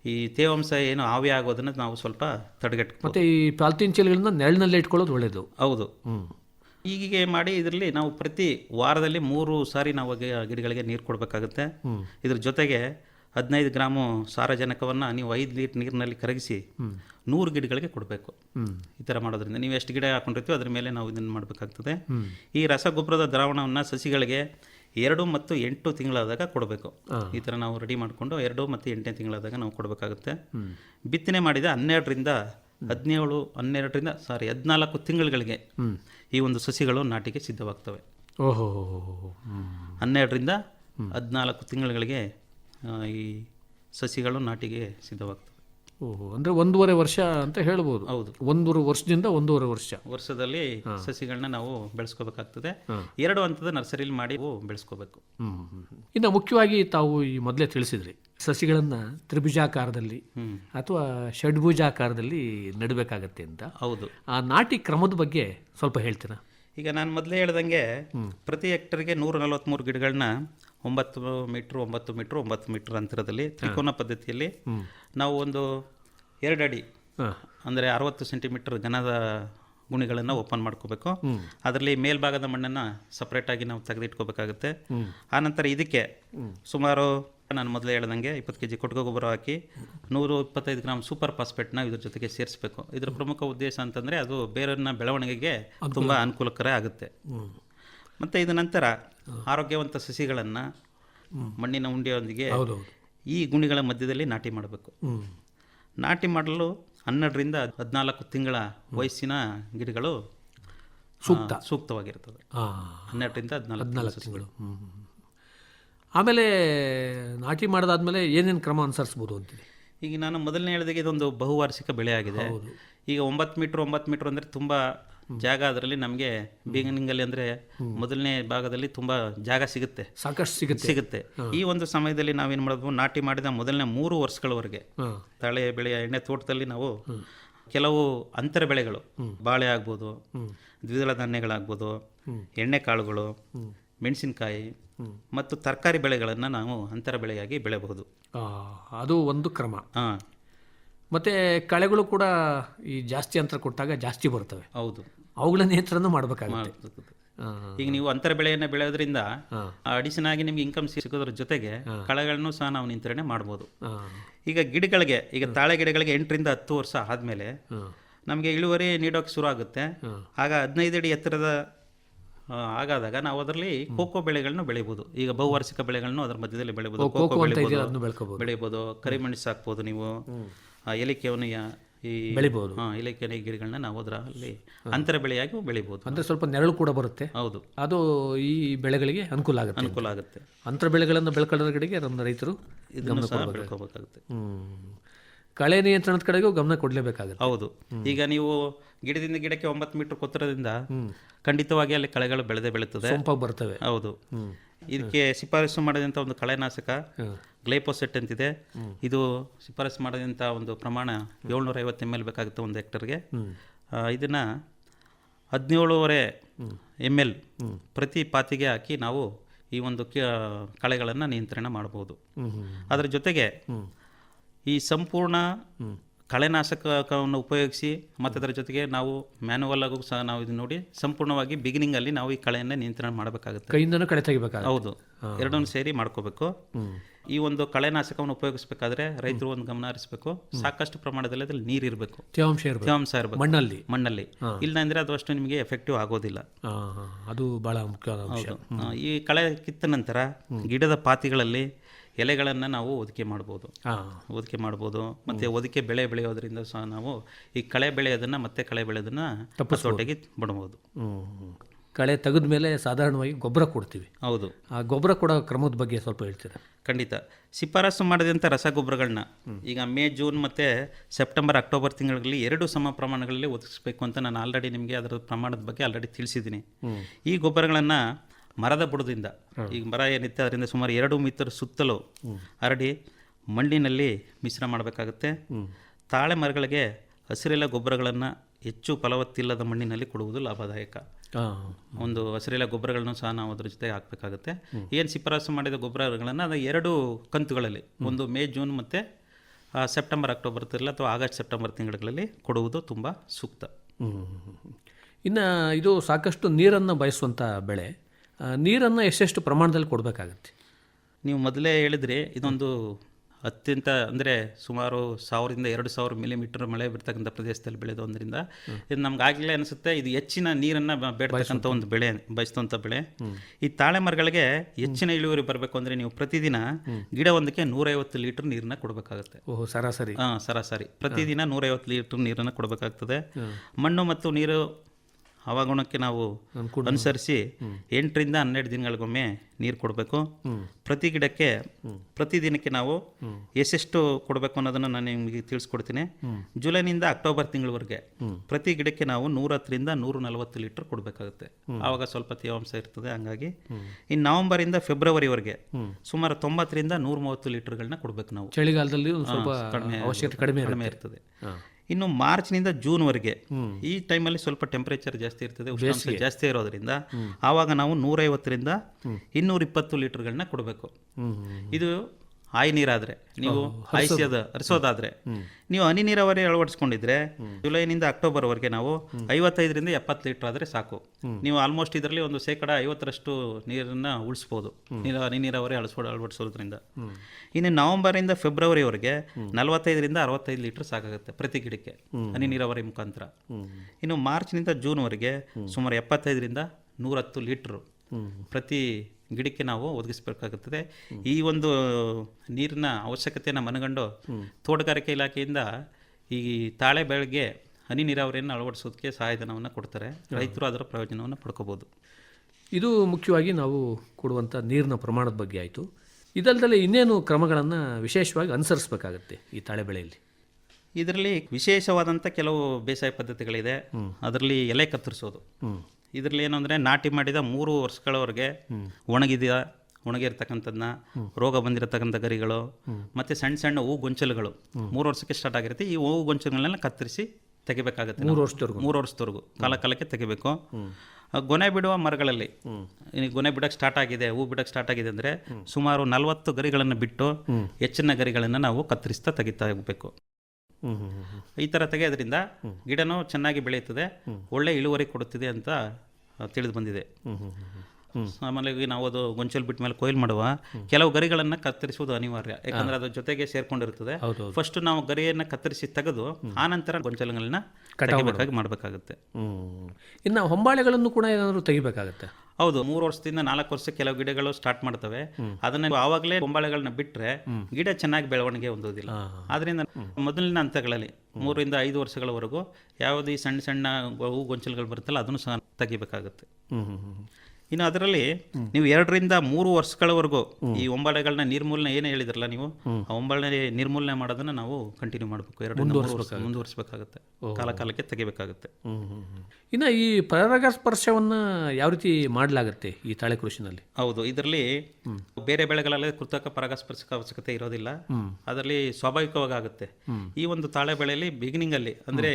ಈ ತೇವಾಂಶ ಏನು ಆವಿ ಆಗೋದನ್ನು ನಾವು ಸ್ವಲ್ಪ ತಡೆಗಟ್ಟು ಮತ್ತು ಈ ಪಾಲ್ತೀನ್ ಚೀಲಗಳನ್ನ ನೆರಳಿನಲ್ಲೇ ಇಟ್ಕೊಳ್ಳೋದು ಒಳ್ಳೆಯದು ಹೌದು. ಹೀಗೆ ಮಾಡಿ ಇದರಲ್ಲಿ ನಾವು ಪ್ರತಿ ವಾರದಲ್ಲಿ ಮೂರು ಸಾರಿ ನಾವು ಗಿಡಗಳಿಗೆ ನೀರು ಕೊಡಬೇಕಾಗುತ್ತೆ. ಇದ್ರ ಜೊತೆಗೆ ಹದಿನೈದು ಗ್ರಾಮು ಸಾರಜನಕವನ್ನು ನೀವು ಐದು ಲೀಟರ್ ನೀರಿನಲ್ಲಿ ಕರಗಿಸಿ ನೂರು ಗಿಡಗಳಿಗೆ ಕೊಡಬೇಕು. ಈ ಥರ ಮಾಡೋದ್ರಿಂದ ನೀವು ಎಷ್ಟು ಗಿಡ ಹಾಕೊಂಡಿರ್ತೀವಿ ಅದ್ರ ಮೇಲೆ ನಾವು ಇದನ್ನು ಮಾಡಬೇಕಾಗ್ತದೆ. ಈ ರಸಗೊಬ್ಬರದ ದ್ರಾವಣವನ್ನು ಸಸಿಗಳಿಗೆ ಎರಡು ಮತ್ತು ಎಂಟು ತಿಂಗಳಾದಾಗ ಕೊಡಬೇಕು. ಈ ಥರ ನಾವು ರೆಡಿ ಮಾಡಿಕೊಂಡು ಎರಡು ಮತ್ತು ಎಂಟನೇ ತಿಂಗಳಾದಾಗ ನಾವು ಕೊಡಬೇಕಾಗುತ್ತೆ. ಬಿತ್ತನೆ ಮಾಡಿದ ಹನ್ನೆರಡರಿಂದ ಹದಿನೇಳು ಹನ್ನೆರಡರಿಂದ ಸಾರಿ ಹದಿನಾಲ್ಕು ತಿಂಗಳುಗಳಿಗೆ ಈ ಒಂದು ಸಸಿಗಳು ನಾಟಿಗೆ ಸಿದ್ಧವಾಗ್ತವೆ. ಓಹೋ ಹನ್ನೆರಡರಿಂದ ಹದಿನಾಲ್ಕು ತಿಂಗಳುಗಳಿಗೆ ಈ ಸಸಿಗಳು ನಾಟಿಗೆ ಸಿದ್ಧವಾಗ್ತವೆ. ಓಹೋ ಅಂದರೆ ಒಂದೂವರೆ ವರ್ಷ ಅಂತ ಹೇಳ್ಬೋದು. ಹೌದು. ಒಂದೂವರೆ ವರ್ಷದಿಂದ ಒಂದೂವರೆ ವರ್ಷ. ವರ್ಷದಲ್ಲಿ ಸಸಿಗಳನ್ನ ನಾವು ಬೆಳೆಸ್ಕೋಬೇಕಾಗ್ತದೆ. ಎರಡು ಹಂತದ ನರ್ಸರಿಲಿ ಮಾಡಿ ಬೆಳೆಸ್ಕೋಬೇಕು. ಇನ್ನ ಇನ್ನು ಮುಖ್ಯವಾಗಿ ತಾವು ಈ ಮೊದಲೇ ತಿಳಿಸಿದ್ರಿ ಸಸಿಗಳನ್ನು ತ್ರಿಭುಜಾಕಾರದಲ್ಲಿ ಅಥವಾ ಷಡ್ಭುಜಾಕಾರದಲ್ಲಿ ನೆಡಬೇಕಾಗತ್ತೆ ಅಂತ. ಹೌದು. ಆ ನಾಟಿ ಕ್ರಮದ ಬಗ್ಗೆ ಸ್ವಲ್ಪ ಹೇಳ್ತೀರಾ? ಈಗ ನಾನು ಮೊದಲೇ ಹೇಳ್ದಂಗೆ ಪ್ರತಿ ಹೆಕ್ಟರ್ಗೆ ನೂರ ನಲವತ್ತ್ಮೂರು ಗಿಡಗಳನ್ನ ಒಂಬತ್ತು ಮೀಟ್ರ್ ಒಂಬತ್ತು ಮೀಟ್ರ್ ಒಂಬತ್ತು ಮೀಟ್ರ್ ಅಂತರದಲ್ಲಿ ತ್ರಿಕೋನ ಪದ್ಧತಿಯಲ್ಲಿ ನಾವು ಒಂದು ಎರಡು ಅಡಿ ಅಂದರೆ ಅರವತ್ತು ಸೆಂಟಿಮೀಟರ್ ಘನದ ಗುಣಿಗಳನ್ನು ಓಪನ್ ಮಾಡ್ಕೋಬೇಕು. ಅದರಲ್ಲಿ ಮೇಲ್ಭಾಗದ ಮಣ್ಣನ್ನು ಸಪ್ರೇಟಾಗಿ ನಾವು ತೆಗೆದಿಟ್ಕೋಬೇಕಾಗುತ್ತೆ. ಆನಂತರ ಇದಕ್ಕೆ ಸುಮಾರು ನಾನು ಮೊದಲೇ ಹೇಳ್ದಂಗೆ ಇಪ್ಪತ್ತು ಕೆ ಜಿ ಕೊಟ್ಟಿಗೆ ಗೊಬ್ಬರ ಹಾಕಿ ನೂರು ಇಪ್ಪತ್ತೈದು ಗ್ರಾಮ್ ಸೂಪರ್ ಫಾಸ್ಫೇಟ್ನ ಇದ್ರ ಜೊತೆಗೆ ಸೇರಿಸಬೇಕು. ಇದರ ಪ್ರಮುಖ ಉದ್ದೇಶ ಅಂತಂದರೆ ಅದು ಬೇರೆಯವ್ರನ್ನ ಬೆಳವಣಿಗೆಗೆ ತುಂಬ ಅನುಕೂಲಕರ ಆಗುತ್ತೆ. ಮತ್ತು ಇದು ನಂತರ ಆರೋಗ್ಯವಂತ ಸಸಿಗಳನ್ನು ಮಣ್ಣಿನ ಉಂಡೆಯೊಂದಿಗೆ ಈ ಗುಣಿಗಳ ಮಧ್ಯದಲ್ಲಿ ನಾಟಿ ಮಾಡಬೇಕು. ನಾಟಿ ಮಾಡಲು ಹನ್ನೆರಡರಿಂದ ಹದಿನಾಲ್ಕು ತಿಂಗಳ ವಯಸ್ಸಿನ ಗಿಡಗಳು ಸೂಕ್ತ. ಸೂಕ್ತವಾಗಿರ್ತದೆ. ಹನ್ನೆರಡರಿಂದ ಹದಿನಾಲ್ಕು ಹದಿನಾಲ್ಕು ತಿಂಗಳು ಆಮೇಲೆ ನಾಟಿ ಮಾಡಿದಾದ್ಮೇಲೆ ಏನೇನು ಕ್ರಮ ಅನುಸರಿಸ್ಬೋದು ಅಂತೀವಿ ಈಗ ನಾನು ಮೊದಲನೇ ಹೇಳಿದಾಗ ಇದೊಂದು ಬಹುವಾರ್ಷಿಕ ಬೆಳೆ ಆಗಿದೆ. ಈಗ ಒಂಬತ್ತು ಮೀಟ್ರ್ ಒಂಬತ್ತು ಮೀಟ್ರ್ ಅಂದರೆ ತುಂಬ ಜಾಗ ಅದರಲ್ಲಿ ನಮಗೆ ಬಿಗಿನಿಂಗಲ್ಲಿ ಅಂದರೆ ಮೊದಲನೇ ಭಾಗದಲ್ಲಿ ತುಂಬ ಜಾಗ ಸಿಗುತ್ತೆ. ಸಾಕಷ್ಟು ಸಿಗುತ್ತೆ. ಸಿಗುತ್ತೆ. ಈ ಒಂದು ಸಮಯದಲ್ಲಿ ನಾವೇನು ಮಾಡೋದು ನಾಟಿ ಮಾಡಿದ ಮೊದಲನೇ ಮೂರು ವರ್ಷಗಳವರೆಗೆ ತಾಳೆ ಬೆಳೆಯ ಎಣ್ಣೆ ತೋಟದಲ್ಲಿ ನಾವು ಕೆಲವು ಅಂತರ ಬೆಳೆಗಳು ಬಾಳೆ ಆಗ್ಬೋದು ದ್ವಿದಳ ಧಾನ್ಯಗಳಾಗ್ಬೋದು ಎಣ್ಣೆ ಕಾಳುಗಳು ಮೆಣಸಿನಕಾಯಿ ಮತ್ತು ತರಕಾರಿ ಬೆಳೆಗಳನ್ನು ನಾವು ಅಂತರ ಬೆಳೆಯಾಗಿ ಬೆಳೆಯಬಹುದು ಅದು ಒಂದು ಕ್ರಮ. ಹಾಂ. ಮತ್ತು ಕಳೆಗಳು ಕೂಡ ಈ ಜಾಸ್ತಿ ಅಂತರ ಕೊಟ್ಟಾಗ ಜಾಸ್ತಿ ಬರ್ತವೆ. ಹೌದು. ಅವುಗಳ ನಿಯಂತ್ರಣ ಮಾಡಬೇಕಾಗುತ್ತೆ. ಈಗ ನೀವು ಅಂತರ ಬೆಳೆಯನ್ನ ಬೆಳೆಯೋದ್ರಿಂದ ಅಡಿಷನ್ ಆಗಿ ನಿಮ್ಗೆ ಇನ್ಕಮ್ ಸಿಗೋದ್ರ ಜೊತೆಗೆ ಕಳೆಗಳನ್ನು ಸಹ ನಾವು ನಿಯಂತ್ರಣೆ ಮಾಡ್ಬೋದು. ಈಗ ಗಿಡಗಳಿಗೆ ಈಗ ತಾಳೆ ಗಿಡಗಳಿಗೆ ಎಂಟರಿಂದ ಹತ್ತು ವರ್ಷ ಆದಮೇಲೆ ನಮಗೆ ಇಳುವರಿ ನೀಡೋಕೆ ಶುರು ಆಗುತ್ತೆ ಆಗ ಹದಿನೈದು ಅಡಿ ಎತ್ತರದ ಆಗಾದಾಗ ನಾವು ಅದರಲ್ಲಿ ಕೋಕೋ ಬೆಳೆಗಳನ್ನ ಬೆಳಿಬೋದು. ಈಗ ಬಹುವಾರ್ಷಿಕ ಬೆಳೆಗಳನ್ನು ಅದರ ಮಧ್ಯದಲ್ಲಿ ಬೆಳಿಬೋದು. ಕೋಕೋ ಬೆಳಿಬೋದು ಬೆಳಿಬೋದು ಕರಿಮೆಣಸು ಹಾಕ್ಬೋದು ನೀವು. ಆ, ಏಲಕ್ಕಿಯವನಿಯ ಈ ಬೆಳಿಬಹುದು ಹಾಂ ಏಲಕ್ಕಿಯವನಿ ಗಿಡಗಳನ್ನ ನಾವು ಅದರಲ್ಲಿ ಅಂತರ ಬೆಳೆಯಾಗಿ ಬೆಳಿಬಹುದು ಅಂದರೆ ಸ್ವಲ್ಪ ನೆರಳು ಕೂಡ ಬರುತ್ತೆ. ಹೌದು. ಅದು ಈ ಬೆಳೆಗಳಿಗೆ ಅನುಕೂಲ ಆಗುತ್ತೆ ಅನುಕೂಲ ಆಗುತ್ತೆ. ಅಂತರ ಬೆಳೆಗಳನ್ನು ಬೆಳ್ಕೊಳ್ಳೋದ್ರ ಕಡೆಗೆ ನಮ್ಮ ರೈತರು ಗಮನ ಕೊಡಬೇಕಾಗುತ್ತೆ. ಕಳೆ ನಿಯಂತ್ರಣದ ಕಡೆಗೂ ಗಮನ ಕೊಡಲೇಬೇಕಾಗುತ್ತೆ. ಹೌದು. ಈಗ ನೀವು ಗಿಡದಿಂದ ಗಿಡಕ್ಕೆ ಒಂಬತ್ತು ಮೀಟರ್ ಕೊತ್ತರದಿಂದ ಖಂಡಿತವಾಗಿ ಅಲ್ಲಿ ಕಳೆಗಳು ಬೆಳೆದೇ ಬೆಳೀತದೆ. ಬರ್ತವೆ. ಹೌದು. ಇದಕ್ಕೆ ಶಿಫಾರಸು ಮಾಡಿದಂಥ ಒಂದು ಕಳೆನಾಶಕ ಗ್ಲೈಪೋಸೆಟ್ ಅಂತಿದೆ. ಇದು ಶಿಫಾರಸು ಮಾಡಿದಂಥ ಒಂದು ಪ್ರಮಾಣ ಏಳ್ನೂರ ಐವತ್ತು ಎಂ ಎಲ್ ಬೇಕಾಗುತ್ತೆ ಒಂದು ಹೆಕ್ಟರ್ಗೆ. ಇದನ್ನು ಹದಿನೇಳುವರೆ ಎಂ ಎಲ್ ಪ್ರತಿ ಪಾತಿಗೆ ಹಾಕಿ ನಾವು ಈ ಒಂದು ಕಳೆಗಳನ್ನು ನಿಯಂತ್ರಣ ಮಾಡ್ಬೋದು. ಅದರ ಜೊತೆಗೆ ಈ ಸಂಪೂರ್ಣ ಕಳೆನಾಶಕವನ್ನು ಉಪಯೋಗಿಸಿ ಮತ್ತು ಅದರ ಜೊತೆಗೆ ನಾವು ಮ್ಯಾನುವಲ್ ಆಗೂ ಸಹ ನಾವು ಇದು ನೋಡಿ ಸಂಪೂರ್ಣವಾಗಿ ಬಿಗಿನಿಂಗಲ್ಲಿ ನಾವು ಈ ಕಳೆಯನ್ನು ನಿಯಂತ್ರಣ ಮಾಡಬೇಕಾಗುತ್ತೆ. ಕೈಯಿಂದನೂ ಕಳೆ ತೆಗಿಬೇಕಾಗುತ್ತೆ. ಹೌದು. ಎರಡನ್ನೂ ಸೇರಿ ಮಾಡ್ಕೋಬೇಕು. ಈ ಒಂದು ಕಳೆನಾಶಕವನ್ನು ಉಪಯೋಗಿಸಬೇಕಾದ್ರೆ ರೈತರು ಒಂದು ಗಮನ ಹರಿಸಬೇಕು. ಸಾಕಷ್ಟು ಪ್ರಮಾಣದಲ್ಲಿ ಅದ್ರಲ್ಲಿ ನೀರು ಇರಬೇಕು. ತೇವಾಂಶ ಇರಬೇಕು. ತೇವಾಂಶ ಇರಬೇಕು. ಮಣ್ಣಲ್ಲಿ. ಮಣ್ಣಲ್ಲಿ. ಇಲ್ಲ ಅಂದ್ರೆ ಅದು ಅಷ್ಟು ನಿಮಗೆ ಎಫೆಕ್ಟಿವ್ ಆಗೋದಿಲ್ಲ. ಅದು ಬಹಳ ಮುಖ್ಯವಾದ ಅಂಶ. ಈ ಕಳೆ ಕಿತ್ತ ನಂತರ ಗಿಡದ ಪಾತಿಗಳಲ್ಲಿ ಎಲೆಗಳನ್ನು ನಾವು ಹೊದಿಕೆ ಮಾಡ್ಬೋದು. ಹೊದಿಕೆ ಒದಿಕೆ ಮಾಡ್ಬೋದು. ಮತ್ತು ಹೊದಿಕೆ ಬೆಳೆ ಬೆಳೆಯೋದ್ರಿಂದ ಸಹ ನಾವು ಈ ಕಳೆ ಬೆಳೆಯೋದನ್ನು ಮತ್ತೆ ಕಳೆ ಬೆಳೆಯೋದನ್ನು ತಪ್ಪಸೋಟೆಗೆ ಬಿಡ್ಬೋದು. ಕಳೆ ತೆಗೆದ ಮೇಲೆ ಸಾಧಾರಣವಾಗಿ ಗೊಬ್ಬರ ಕೊಡ್ತೀವಿ. ಹೌದು. ಆ ಗೊಬ್ಬರ ಕೊಡೋ ಕ್ರಮದ ಬಗ್ಗೆ ಸ್ವಲ್ಪ ಹೇಳ್ತೀರಾ? ಖಂಡಿತ. ಶಿಫಾರಸು ಮಾಡಿದಂಥ ರಸಗೊಬ್ಬರಗಳನ್ನ ಈಗ ಮೇ ಜೂನ್ ಮತ್ತು ಸೆಪ್ಟೆಂಬರ್ ಅಕ್ಟೋಬರ್ ತಿಂಗಳಲ್ಲಿ ಎರಡು ಸಮ ಪ್ರಮಾಣಗಳಲ್ಲಿ ಒದಗಿಸ್ಬೇಕು ಅಂತ ನಾನು ಆಲ್ರೆಡಿ ನಿಮಗೆ ಅದರ ಪ್ರಮಾಣದ ಬಗ್ಗೆ ಆಲ್ರೆಡಿ ತಿಳಿಸಿದ್ದೀನಿ. ಈ ಗೊಬ್ಬರಗಳನ್ನು ಮರದ ಬುಡದಿಂದ. ಈಗ ಮರ ಏನಿತ್ತು ಅದರಿಂದ ಸುಮಾರು ಎರಡು ಮೀಟರ್ ಸುತ್ತಲೂ ಹರಡಿ ಮಣ್ಣಿನಲ್ಲಿ ಮಿಶ್ರ ಮಾಡಬೇಕಾಗುತ್ತೆ. ತಾಳೆ ಮರಗಳಿಗೆ ಹಸಿರೆಲೆ ಗೊಬ್ಬರಗಳನ್ನು ಹೆಚ್ಚು ಫಲವತ್ತಿಲ್ಲದ ಮಣ್ಣಿನಲ್ಲಿ ಕೊಡುವುದು ಲಾಭದಾಯಕ. ಒಂದು ಹಸಿರೆಲೆ ಗೊಬ್ಬರಗಳನ್ನು ಸಹ ನಾವು ಅದರ ಜೊತೆ ಹಾಕಬೇಕಾಗುತ್ತೆ. ಏನು ಶಿಫಾರಸು ಮಾಡಿದ ಗೊಬ್ಬರಗಳನ್ನು ಅದು ಎರಡು ಕಂತುಗಳಲ್ಲಿ ಒಂದು ಮೇ ಜೂನ್ ಮತ್ತು ಸೆಪ್ಟೆಂಬರ್ ಅಕ್ಟೋಬರ್ ತಿಂಗಳು ಅಥವಾ ಆಗಸ್ಟ್ ಸೆಪ್ಟೆಂಬರ್ ತಿಂಗಳಲ್ಲಿ ಕೊಡುವುದು ತುಂಬ ಸೂಕ್ತ. ಇನ್ನು ಇದು ಸಾಕಷ್ಟು ನೀರನ್ನು ಬಯಸುವಂಥ ಬೆಳೆ. ನೀರನ್ನು ಎಷ್ಟೆಷ್ಟು ಪ್ರಮಾಣದಲ್ಲಿ ಕೊಡಬೇಕಾಗತ್ತೆ? ನೀವು ಮೊದಲೇ ಹೇಳಿದ್ರಿ ಇದೊಂದು ಅತ್ಯಂತ ಅಂದರೆ ಸುಮಾರು ಸಾವಿರದಿಂದ ಎರಡು ಸಾವಿರ ಮಿಲಿಮೀಟರ್ ಮಳೆ ಬಿಡ್ತಕ್ಕಂಥ ಪ್ರದೇಶದಲ್ಲಿ ಬೆಳೆದೋದ್ರಿಂದ ಇದು ನಮ್ಗೆ ಆಗಲೇ ಅನಿಸುತ್ತೆ ಇದು ಹೆಚ್ಚಿನ ನೀರನ್ನು ಬೇಡತಕ್ಕಂಥ ಒಂದು ಬೆಳೆ ಬಯಸ್ತಂಥ ಬೆಳೆ. ಈ ತಾಳೆ ಮರಗಳಿಗೆ ಹೆಚ್ಚಿನ ಇಳುವರಿ ಬರಬೇಕು ಅಂದರೆ ನೀವು ಪ್ರತಿದಿನ ಗಿಡ ಒಂದಕ್ಕೆ ನೂರೈವತ್ತು ಲೀಟರ್ ನೀರನ್ನ ಕೊಡಬೇಕಾಗುತ್ತೆ. ಓಹೋ ಸರಾಸರಿ. ಹಾಂ ಸರಾಸರಿ. ಪ್ರತಿದಿನ ನೂರೈವತ್ತು ಲೀಟರ್ ನೀರನ್ನು ಕೊಡಬೇಕಾಗ್ತದೆ. ಮಣ್ಣು ಮತ್ತು ನೀರು ಹವಾಗುಣಕ್ಕೆ ನಾವು ಅನುಸರಿಸಿ ಎಂಟರಿಂದ ಹನ್ನೆರಡು ದಿನಗಳಿಗೊಮ್ಮೆ ನೀರು ಕೊಡಬೇಕು. ಪ್ರತಿ ಗಿಡಕ್ಕೆ ಪ್ರತಿದಿನಕ್ಕೆ ನಾವು ಎಷ್ಟೆಷ್ಟು ಕೊಡಬೇಕು ಅನ್ನೋದನ್ನು ನಾನು ನಿಮಗೆ ತಿಳಿಸ್ಕೊಡ್ತೀನಿ. ಜುಲೈನಿಂದ ಅಕ್ಟೋಬರ್ ತಿಂಗಳವರೆಗೆ ಪ್ರತಿ ಗಿಡಕ್ಕೆ ನಾವು ನೂರತ್ತರಿಂದ ನೂರ ನಲವತ್ತು ಲೀಟರ್ ಕೊಡಬೇಕಾಗುತ್ತೆ. ಆವಾಗ ಸ್ವಲ್ಪ ತೇವಾಂಶ ಇರ್ತದೆ ಹಂಗಾಗಿ ಇನ್ನು ನವೆಂಬರಿಂದ ಫೆಬ್ರವರಿವರೆಗೆ ಸುಮಾರು ತೊಂಬತ್ತರಿಂದ ನೂರ ಮೂವತ್ತು ಲೀಟರ್ಗಳನ್ನ ಕೊಡಬೇಕು ನಾವು. ಚಳಿಗಾಲದಲ್ಲಿ ಕಡಿಮೆ ಕಡಿಮೆ ಇರ್ತದೆ. ಇನ್ನು ಮಾರ್ಚ್ನಿಂದ ಜೂನ್ವರೆಗೆ ಈ ಟೈಮಲ್ಲಿ ಸ್ವಲ್ಪ ಟೆಂಪರೇಚರ್ ಜಾಸ್ತಿ ಇರ್ತದೆ ಉಷ್ಣಾಂಶ ಜಾಸ್ತಿ ಇರೋದ್ರಿಂದ ಆವಾಗ ನಾವು ನೂರೈವತ್ತರಿಂದ ಇನ್ನೂರ ಇಪ್ಪತ್ತು ಲೀಟರ್ಗಳನ್ನ ಕೊಡಬೇಕು. ಇದು ಆಯಿ ನೀರಾದರೆ. ನೀವು ಹಾಯಿಸೋದು ಹರಿಸೋದಾದ್ರೆ. ನೀವು ಹನಿ ನೀರಾವರಿ ಅಳವಡಿಸ್ಕೊಂಡಿದ್ರೆ ಜುಲೈನಿಂದ ಅಕ್ಟೋಬರ್ವರೆಗೆ ನಾವು ಐವತ್ತೈದರಿಂದ ಎಪ್ಪತ್ತು ಲೀಟರ್ ಆದರೆ ಸಾಕು. ನೀವು ಆಲ್ಮೋಸ್ಟ್ ಇದರಲ್ಲಿ ಒಂದು ಶೇಕಡ ಐವತ್ತರಷ್ಟು ನೀರನ್ನು ಉಳಿಸ್ಬೋದು. ನೀರು ಹನಿ ನೀರಾವರಿ ಅಳಿಸ್ಬೋದು ಅಳವಡಿಸೋದ್ರಿಂದ. ಇನ್ನು ನವೆಂಬರಿಂದ ಫೆಬ್ರವರಿವರೆಗೆ ನಲವತ್ತೈದರಿಂದ ಅರವತ್ತೈದು ಲೀಟರ್ ಸಾಕಾಗುತ್ತೆ ಪ್ರತಿ ಗಿಡಕ್ಕೆ ಹನಿ ನೀರಾವರಿ ಮುಖಾಂತರ. ಇನ್ನು ಮಾರ್ಚ್ನಿಂದ ಜೂನ್ವರೆಗೆ ಸುಮಾರು ಎಪ್ಪತ್ತೈದರಿಂದ ನೂರತ್ತು ಲೀಟ್ರು ಪ್ರತಿ ಗಿಡಕ್ಕೆ ನಾವು ಒದಗಿಸಬೇಕಾಗುತ್ತದೆ. ಈ ಒಂದು ನೀರಿನ ಅವಶ್ಯಕತೆಯನ್ನು ಮನಗಂಡು ತೋಟಗಾರಿಕೆ ಇಲಾಖೆಯಿಂದ ಈ ತಾಳೆ ಬೆಳಗ್ಗೆ ಹನಿ ನೀರಾವರಿಯನ್ನು ಅಳವಡಿಸೋದಕ್ಕೆ ಸಹಾಯಧನವನ್ನು ಕೊಡ್ತಾರೆ. ರೈತರು ಅದರ ಪ್ರಯೋಜನವನ್ನು ಪಡ್ಕೋಬೋದು. ಇದು ಮುಖ್ಯವಾಗಿ ನಾವು ಕೊಡುವಂಥ ನೀರಿನ ಪ್ರಮಾಣದ ಬಗ್ಗೆ ಆಯಿತು. ಇದಲ್ಲದೆ ಇನ್ನೇನು ಕ್ರಮಗಳನ್ನು ವಿಶೇಷವಾಗಿ ಅನುಸರಿಸಬೇಕಾಗತ್ತೆ ಈ ತಾಳೆ ಬೆಳೆಯಲ್ಲಿ? ಇದರಲ್ಲಿ ವಿಶೇಷವಾದಂಥ ಕೆಲವು ಬೇಸಾಯ ಪದ್ಧತಿಗಳಿದೆ. ಅದರಲ್ಲಿ ಎಲೆ ಕತ್ತರಿಸೋದು. ಇದರಲ್ಲಿ ಏನು ಅಂದರೆ ನಾಟಿ ಮಾಡಿದ ಮೂರು ವರ್ಷಗಳವರೆಗೆ ಒಣಗಿದ ಒಣಗಿರ್ತಕ್ಕಂಥದ್ದನ್ನ ರೋಗ ಬಂದಿರತಕ್ಕಂಥ ಗರಿಗಳು ಮತ್ತು ಸಣ್ಣ ಸಣ್ಣ ಹೂ ಗೊಂಚಲುಗಳು. ಮೂರು ವರ್ಷಕ್ಕೆ ಸ್ಟಾರ್ಟ್ ಆಗಿರುತ್ತೆ. ಈ ಹೂವು ಗೊಂಚಲುಗಳನ್ನೆಲ್ಲ ಕತ್ತರಿಸಿ ತೆಗಿಬೇಕಾಗುತ್ತೆ ಮೂರು ವರ್ಷದವರೆಗೂ. ಮೂರು ವರ್ಷದವರೆಗೂ. ಕಾಲ ಕಾಲಕ್ಕೆ ತೆಗಿಬೇಕು. ಗೊನೆ ಬಿಡುವ ಮರಗಳಲ್ಲಿ. ಗೊನೆ ಬಿಡಕ್ಕೆ ಸ್ಟಾರ್ಟ್ ಆಗಿದೆ ಹೂ ಬಿಡಕ್ಕೆ ಸ್ಟಾರ್ಟ್ ಆಗಿದೆ ಅಂದರೆ ಸುಮಾರು ನಲವತ್ತು ಗರಿಗಳನ್ನು ಬಿಟ್ಟು ಹೆಚ್ಚಿನ ಗರಿಗಳನ್ನು ನಾವು ಕತ್ತರಿಸ್ತಾ ತೆಗಿತಾ ಹೋಗಬೇಕು. ಈ ಥರ ತೆಗೆಯೋದ್ರಿಂದ ಗಿಡನೂ ಚೆನ್ನಾಗಿ ಬೆಳೆಯುತ್ತದೆ ಒಳ್ಳೆ ಇಳುವರಿ ಕೊಡುತ್ತಿದೆ ಅಂತ ತಿಳಿದು ಬಂದಿದೆ. ಆಮೇಲೆ ನಾವು ಅದು ಗೊಂಚಲು ಬಿಟ್ಟ ಮೇಲೆ ಕೊಯ್ಲು ಮಾಡುವ ಕೆಲವು ಗರಿಗಳನ್ನು ಕತ್ತರಿಸುವುದು ಅನಿವಾರ್ಯ. ಯಾಕಂದ್ರೆ ಅದ್ರ ಜೊತೆಗೆ ಸೇರ್ಕೊಂಡಿರ್ತದೆ ಫಸ್ಟ್ ನಾವು ಗರಿಯನ್ನು ಕತ್ತರಿಸಿ ತೆಗೆದು ಆನಂತರ ಗೊಂಚಲುಗಳನ್ನ ಕಟ್ಟಬೇಕಾಗಿ ಮಾಡಬೇಕಾಗುತ್ತೆ. ಇನ್ನು ಹೊಂಬಾಳೆಗಳನ್ನು ಕೂಡ ಏನಾದರೂ ತೆಗಿಬೇಕಾಗತ್ತೆ? ಹೌದು ಮೂರು ವರ್ಷದಿಂದ ನಾಲ್ಕು ವರ್ಷ ಕೆಲವು ಗಿಡಗಳು ಸ್ಟಾರ್ಟ್ ಮಾಡ್ತವೆ. ಅದನ್ನ ಆವಾಗಲೇ ಕೊಂಬಾಳೆಗಳನ್ನ ಬಿಟ್ಟರೆ ಗಿಡ ಚೆನ್ನಾಗಿ ಬೆಳವಣಿಗೆ ಹೊಂದೋದಿಲ್ಲ ಆದ್ರಿಂದ ಮೊದಲಿನ ಹಂತಗಳಲ್ಲಿ ಮೂರರಿಂದ ಐದು ವರ್ಷಗಳವರೆಗೂ ಯಾವುದೇ ಸಣ್ಣ ಸಣ್ಣ ಹೂ ಗೊಂಚಲುಗಳು ಬರುತ್ತಲ್ಲ ಅದನ್ನು ಸಹ ತೆಗಿಬೇಕಾಗುತ್ತೆ. ಇನ್ನು ಅದರಲ್ಲಿ ನೀವು ಎರಡರಿಂದ ಮೂರು ವರ್ಷಗಳವರೆಗೂ ಈ ಒಂಬಳೆಗಳನ್ನ ನಿರ್ಮೂಲನೆ ಏನೇ ಹೇಳಿದ್ರಲ್ಲ ನೀವು ಆ ಒಂಬಳೆ ನಿರ್ಮೂಲನೆ ಮಾಡೋದನ್ನ ನಾವು ಕಂಟಿನ್ಯೂ ಮಾಡಬೇಕು. ಎರಡು ಮುಂದುವರಿಸಬೇಕಾಗುತ್ತೆ. ಕಾಲ ಕಾಲಕ್ಕೆ ತೆಗಿಬೇಕಾಗುತ್ತೆ. ಇನ್ನು ಈ ಪರಾಗಸ್ಪರ್ಶವನ್ನು ಯಾವ ರೀತಿ ಮಾಡಲಾಗುತ್ತೆ ಈ ತಾಳೆ ಕೃಷಿನಲ್ಲಿ? ಹೌದು ಇದರಲ್ಲಿ ಬೇರೆ ಬೆಳೆಗಳಲ್ಲಿ ಕೃತಕ ಪರಾಗಸ್ಪರ್ಶಕ ಅವಶ್ಯಕತೆ ಇರೋದಿಲ್ಲ. ಅದರಲ್ಲಿ ಸ್ವಾಭಾವಿಕವಾಗಿ ಆಗುತ್ತೆ ಈ ಒಂದು ತಾಳೆ ಬೆಳೆಯಲ್ಲಿ ಬಿಗಿನಿಂಗ್ ಅಲ್ಲಿ ಅಂದ್ರೆ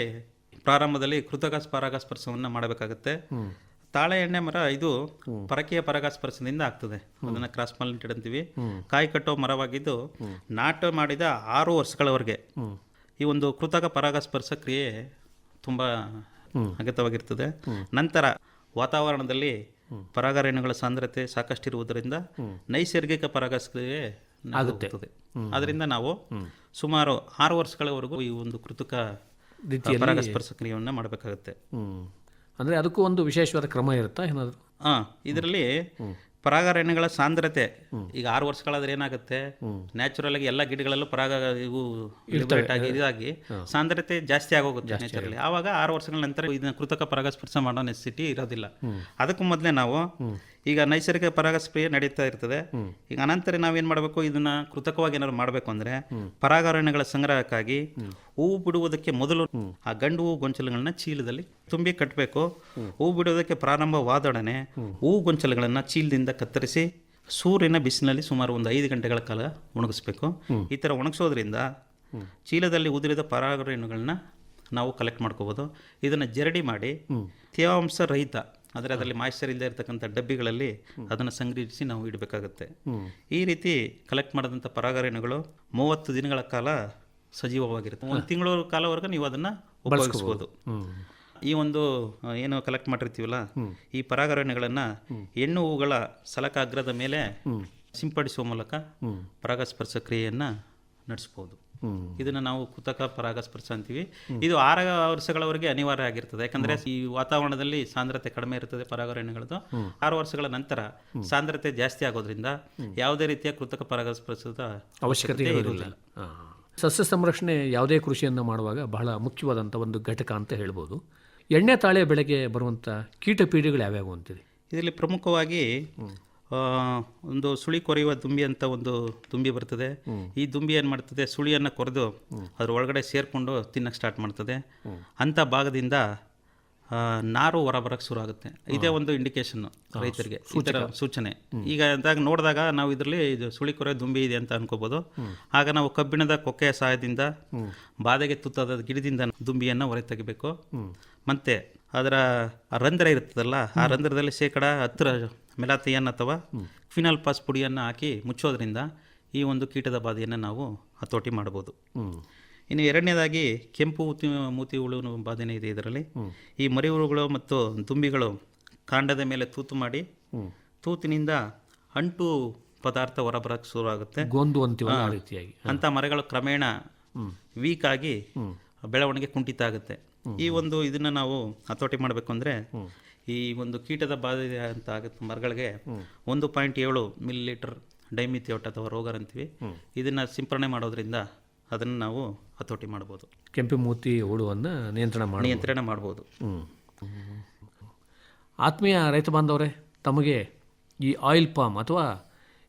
ಪ್ರಾರಂಭದಲ್ಲಿ ಕೃತಕ ಪರಾಗಸ್ಪರ್ಶವನ್ನು ಮಾಡಬೇಕಾಗುತ್ತೆ. ತಾಳೆ ಎಣ್ಣೆ ಮರ ಇದು ಪರಕೀಯ ಪರಾಗಸ್ಪರ್ಶದಿಂದ ಆಗ್ತದೆ. ಅದನ್ನ ಕ್ರಾಸ್ ಮಾಲಿಟೆಡ್ ಅಂತೀವಿ. ಕಾಯಿ ಕಟ್ಟೋ ಮರವಾಗಿದ್ದು ನಾಟ ಮಾಡಿದ ಆರು ವರ್ಷಗಳವರೆಗೆ ಈ ಒಂದು ಕೃತಕ ಪರಾಗಸ್ಪರ್ಶ ಕ್ರಿಯೆ ತುಂಬಾ ಅಗತ್ಯವಾಗಿರ್ತದೆ. ನಂತರ ವಾತಾವರಣದಲ್ಲಿ ಪರಾಗರೇಣುಗಳ ಸಾಂದ್ರತೆ ಸಾಕಷ್ಟಿರುವುದರಿಂದ ನೈಸರ್ಗಿಕ ಪರಾಗಸ್ಕ್ರಿಯೆ ಆಗುತ್ತದೆ ಅದರಿಂದ ನಾವು ಸುಮಾರು ಆರು ವರ್ಷಗಳವರೆಗೂ ಈ ಒಂದು ಕೃತಕ ಪರಾಗಸ್ಪರ್ಶ ಕ್ರಿಯೆಯನ್ನು ಮಾಡಬೇಕಾಗುತ್ತೆ. ಅಂದರೆ ಅದಕ್ಕೂ ಒಂದು ವಿಶೇಷವಾದ ಕ್ರಮ ಇರುತ್ತಾ ಏನಾದರೂ? ಹಾಂ ಇದರಲ್ಲಿ ಪರಾಗರೇಣುಗಳ ಸಾಂದ್ರತೆ. ಈಗ ಆರು ವರ್ಷಗಳಾದ್ರೆ ಏನಾಗುತ್ತೆ? ನ್ಯಾಚುರಲ್ ಆಗಿ ಎಲ್ಲ ಗಿಡಗಳಲ್ಲೂ ಪರಾಗ ಇವು ಆಗಿ ಇದಾಗಿ ಸಾಂದ್ರತೆ ಜಾಸ್ತಿ ಆಗೋಗುತ್ತೆ ನ್ಯಾಚುರಲಿ ಆವಾಗ ಆರು ವರ್ಷಗಳ ನಂತರ ಇದನ್ನ ಕೃತಕ ಪರಾಗಸ್ಪರ್ಶ ಮಾಡೋ ನೆಸಿಟಿ ಇರೋದಿಲ್ಲ. ಅದಕ್ಕೂ ಮೊದಲೇ ನಾವು ಈಗ ನೈಸರ್ಗಿಕ ಪರಾಗಸ್ಪ್ರಿಯೆ ನಡೀತಾ ಇರ್ತದೆ. ಈಗ ಅನಂತರ ನಾವೇನು ಮಾಡಬೇಕು? ಇದನ್ನ ಕೃತಕವಾಗಿ ಏನಾದ್ರು ಮಾಡಬೇಕು ಅಂದ್ರೆ ಪರಾಗರಣೆಗಳ ಸಂಗ್ರಹಕ್ಕಾಗಿ ಹೂವು ಬಿಡುವುದಕ್ಕೆ ಮೊದಲು ಆ ಗಂಡು ಹೂ ಗೊಂಚಲುಗಳನ್ನ ಚೀಲದಲ್ಲಿ ತುಂಬಿ ಕಟ್ಟಬೇಕು ಹೂ ಬಿಡುವುದಕ್ಕೆ ಪ್ರಾರಂಭವಾದೊಡನೆ ಹೂ ಗೊಂಚಲುಗಳನ್ನ ಚೀಲದಿಂದ ಕತ್ತರಿಸಿ ಸೂರ್ಯನ ಬಿಸಿಲಿನಲ್ಲಿ ಸುಮಾರು ಒಂದು ಐದು ಗಂಟೆಗಳ ಕಾಲ ಒಣಗಿಸ್ಬೇಕು. ಈ ಥರ ಒಣಗಿಸೋದ್ರಿಂದ ಚೀಲದಲ್ಲಿ ಉದುರಿದ ಪರಾಗರೇಣುಗಳನ್ನ ನಾವು ಕಲೆಕ್ಟ್ ಮಾಡ್ಕೋಬೋದು. ಇದನ್ನು ಜರಡಿ ಮಾಡಿ ತೇವಾಂಶ ರಹಿತ ಅಂದರೆ ಅದರಲ್ಲಿ ಮಾಯಿಶ್ಚರ್ ಇಲ್ಲದೆ ಇರತಕ್ಕಂಥ ಡಬ್ಬಿಗಳಲ್ಲಿ ಅದನ್ನು ಸಂಗ್ರಹಿಸಿ ನಾವು ಇಡಬೇಕಾಗುತ್ತೆ. ಈ ರೀತಿ ಕಲೆಕ್ಟ್ ಮಾಡಿದಂಥ ಪರಾಗರಣಗಳು ಮೂವತ್ತು ದಿನಗಳ ಕಾಲ ಸಜೀವವಾಗಿರುತ್ತೆ. ಒಂದು ತಿಂಗಳ ಕಾಲವರೆಗೂ ನೀವು ಅದನ್ನು ಉಪಯೋಗಿಸ್ಬೋದು. ಈ ಒಂದು ಏನು ಕಲೆಕ್ಟ್ ಮಾಡಿರ್ತೀವಲ್ಲ ಈ ಪರಾಗರಣಗಳನ್ನು ಹೆಣ್ಣು ಹೂಗಳ ಸಲಕ ಅಗ್ರದ ಮೇಲೆ ಸಿಂಪಡಿಸುವ ಮೂಲಕ ಪರಾಗಸ್ಪರ್ಶ ಕ್ರಿಯೆಯನ್ನು ನಡೆಸ್ಬೋದು. ಇದನ್ನು ನಾವು ಕೃತಕ ಪರಾಗಸ್ಪರ್ಶ ಅಂತೀವಿ. ಇದು ಆರ ವರ್ಷಗಳವರೆಗೆ ಅನಿವಾರ್ಯ ಆಗಿರ್ತದೆ. ಯಾಕಂದ್ರೆ ಈ ವಾತಾವರಣದಲ್ಲಿ ಸಾಂದ್ರತೆ ಕಡಿಮೆ ಇರ್ತದೆ ಪರಾಗರೇಣುಗಳದ್ದು ಆರು ವರ್ಷಗಳ ನಂತರ ಸಾಂದ್ರತೆ ಜಾಸ್ತಿ ಆಗೋದ್ರಿಂದ ಯಾವುದೇ ರೀತಿಯ ಕೃತಕ ಪರಾಗಸ್ಪರ್ಶದ ಅವಶ್ಯಕತೆ ಇರುವುದಿಲ್ಲ. ಸಸ್ಯ ಸಂರಕ್ಷಣೆ ಯಾವುದೇ ಕೃಷಿಯನ್ನು ಮಾಡುವಾಗ ಬಹಳ ಮುಖ್ಯವಾದಂಥ ಒಂದು ಘಟಕ ಅಂತ ಹೇಳ್ಬೋದು. ಎಣ್ಣೆ ತಾಳೆ ಬೆಳೆಗೆ ಬರುವಂಥ ಕೀಟ ಪೀಡೆಗಳು ಯಾವ್ಯಾವು ಅಂತೀರಿ? ಇದರಲ್ಲಿ ಪ್ರಮುಖವಾಗಿ ಒಂದು ಸುಳಿ ಕೊರೆಯುವ ದುಂಬಿ ಅಂತ ಒಂದು ದುಂಬಿ ಬರ್ತದೆ. ಈ ದುಂಬಿ ಏನು ಮಾಡ್ತದೆ? ಸುಳಿಯನ್ನು ಕೊರೆದು ಅದ್ರ ಒಳಗಡೆ ಸೇರಿಕೊಂಡು ತಿನ್ನಕ್ಕೆ ಸ್ಟಾರ್ಟ್ ಮಾಡ್ತದೆ. ಅಂಥ ಭಾಗದಿಂದ ನಾರು ಹೊರ ಬರಕ್ಕೆ ಶುರು ಆಗುತ್ತೆ ಇದೇ ಒಂದು ಇಂಡಿಕೇಶನ್ನು ರೈತರಿಗೆ. ಇದರ ಸೂಚನೆ. ಈಗ ಅಂದಾಗ ನೋಡಿದಾಗ ನಾವು ಇದರಲ್ಲಿ ಇದು ಸುಳಿ ಕೊರೆ ದುಂಬಿ ಇದೆ ಅಂತ ಅನ್ಕೋಬೋದು. ಆಗ ನಾವು ಕಬ್ಬಿಣದ ಕೊಕ್ಕೆಯ ಸಹಾಯದಿಂದ ಬಾಧೆಗೆ ತುತ್ತಾದ ಗಿಡದಿಂದ ದುಂಬಿಯನ್ನು ಹೊರ ತೆಗಿಬೇಕು ಮತ್ತೆ ಅದರ ರಂಧ್ರ ಇರ್ತದಲ್ಲ ಆ ರಂಧ್ರದಲ್ಲಿ ಶೇಕಡ ಹತ್ತರ ಮೆಲಾತಿಯನ್ನು ಅಥವಾ ಫಿನಾಲ್ ಪಾಸ್ ಪುಡಿಯನ್ನು ಹಾಕಿ ಮುಚ್ಚೋದ್ರಿಂದ ಈ ಒಂದು ಕೀಟದ ಬಾಧೆಯನ್ನು ನಾವು ಹತೋಟಿ ಮಾಡ್ಬೋದು ಇನ್ನು ಎರಡನೇದಾಗಿ ಕೆಂಪು ಮೂತಿ ಮೂತಿ ಹುಳು ಬಾಧೆನೇ ಇದೆ ಇದರಲ್ಲಿ. ಈ ಮರಿ ಹುಳುಗಳು ಮತ್ತು ದುಂಬಿಗಳು ಕಾಂಡದ ಮೇಲೆ ತೂತು ಮಾಡಿ ತೂತಿನಿಂದ ಅಂಟು ಪದಾರ್ಥ ಹೊರಬರಕ್ಕೆ ಶುರು ಆಗುತ್ತೆ ಗೊಂದು ಆ ರೀತಿಯಾಗಿ. ಅಂಥ ಮರಗಳು ಕ್ರಮೇಣ ವೀಕ್ ಆಗಿ ಬೆಳವಣಿಗೆ ಕುಂಠಿತ ಆಗುತ್ತೆ. ಈ ಒಂದು ಇದನ್ನ ನಾವು ಹತೋಟಿ ಮಾಡಬೇಕು ಅಂದರೆ ಈ ಒಂದು ಕೀಟದ ಬಾಧೆ ಅಂತ ಆಗುತ್ತೆ ಮರಗಳಿಗೆ ಒಂದು ಪಾಯಿಂಟ್ ಏಳು ಮಿಲಿ ಲೀಟರ್ ಡೈಮಿಥಿಯೋಟ್ ಅಥವಾ ರೋಗರ್ ಅಂತೀವಿ. ಇದನ್ನು ಸಿಂಪರಣೆ ಮಾಡೋದ್ರಿಂದ ಅದನ್ನು ನಾವು ಹತೋಟಿ ಮಾಡ್ಬೋದು. ಕೆಂಪು ಮೂತಿ ಹುಳುವನ್ನು ನಿಯಂತ್ರಣ ಮಾಡಿ ನಿಯಂತ್ರಣ ಮಾಡ್ಬೋದು. ಆತ್ಮೀಯ ರೈತ ಬಾಂಧವರೇ ತಮಗೆ ಈ ಆಯಿಲ್ ಪಾಮ್ ಅಥವಾ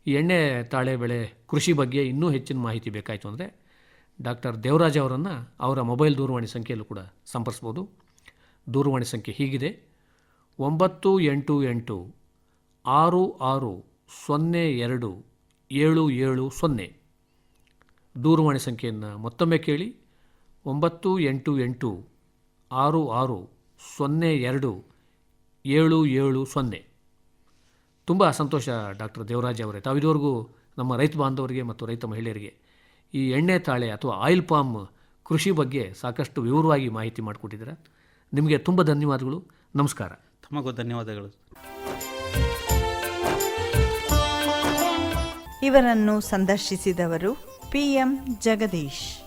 ಈ ಎಣ್ಣೆ ತಾಳೆ ಬೆಳೆ ಕೃಷಿ ಬಗ್ಗೆ ಇನ್ನೂ ಹೆಚ್ಚಿನ ಮಾಹಿತಿ ಬೇಕಾಯಿತು ಅಂದರೆ ಡಾಕ್ಟರ್ ದೇವರಾಜ್ ಅವರನ್ನು ಅವರ ಮೊಬೈಲ್ ದೂರವಾಣಿ ಸಂಖ್ಯೆಯಲ್ಲೂ ಕೂಡ ಸಂಪರ್ಸ್ಬೋದು. ದೂರವಾಣಿ ಸಂಖ್ಯೆ ಹೀಗಿದೆ. ಒಂಬತ್ತು ಎಂಟು ಎಂಟು ಆರು ಆರು ಸೊನ್ನೆ ಎರಡು ಏಳು ಏಳು ಸೊನ್ನೆ. ದೂರವಾಣಿ ಸಂಖ್ಯೆಯನ್ನು ಮತ್ತೊಮ್ಮೆ ಕೇಳಿ. ಒಂಬತ್ತು ಎಂಟು ಎಂಟು ಆರು ಆರು ಸೊನ್ನೆ ಎರಡು ಏಳು ಏಳು ಸೊನ್ನೆ. ತುಂಬ ಸಂತೋಷ ಡಾಕ್ಟರ್ ದೇವರಾಜ್ ಅವರೇ. ತಾವಿದವರೆಗೂ ನಮ್ಮ ರೈತ ಬಾಂಧವರಿಗೆ ಮತ್ತು ರೈತ ಮಹಿಳೆಯರಿಗೆ ಈ ಎಣ್ಣೆ ತಾಳೆ ಅಥವಾ ಆಯಿಲ್ ಪಾಮ್ ಕೃಷಿ ಬಗ್ಗೆ ಸಾಕಷ್ಟು ವಿವರವಾಗಿ ಮಾಹಿತಿ ಮಾಡಿಕೊಟ್ಟಿದ್ದೀರಾ. ನಿಮಗೆ ತುಂಬ ಧನ್ಯವಾದಗಳು. ನಮಸ್ಕಾರ. ತಮಗೂ ಧನ್ಯವಾದಗಳು. ಇವರನ್ನು ಸಂದರ್ಶಿಸಿದವರು ಪಿಎಂ ಜಗದೀಶ್.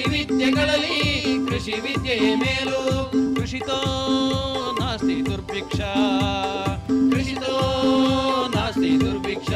ప్రతి విద్యಗಳಲ್ಲಿ ಕೃಷಿ ವಿದ್ಯೆಯೇ ಮೇಲು ಕೃಷಿತೋ ನಾಸ್ತಿ ದುರ್ಭಿಕ್ಷ ಕೃಷಿತೋ ನಾಸ್ತಿ ದುರ್ಭಿಕ್ಷ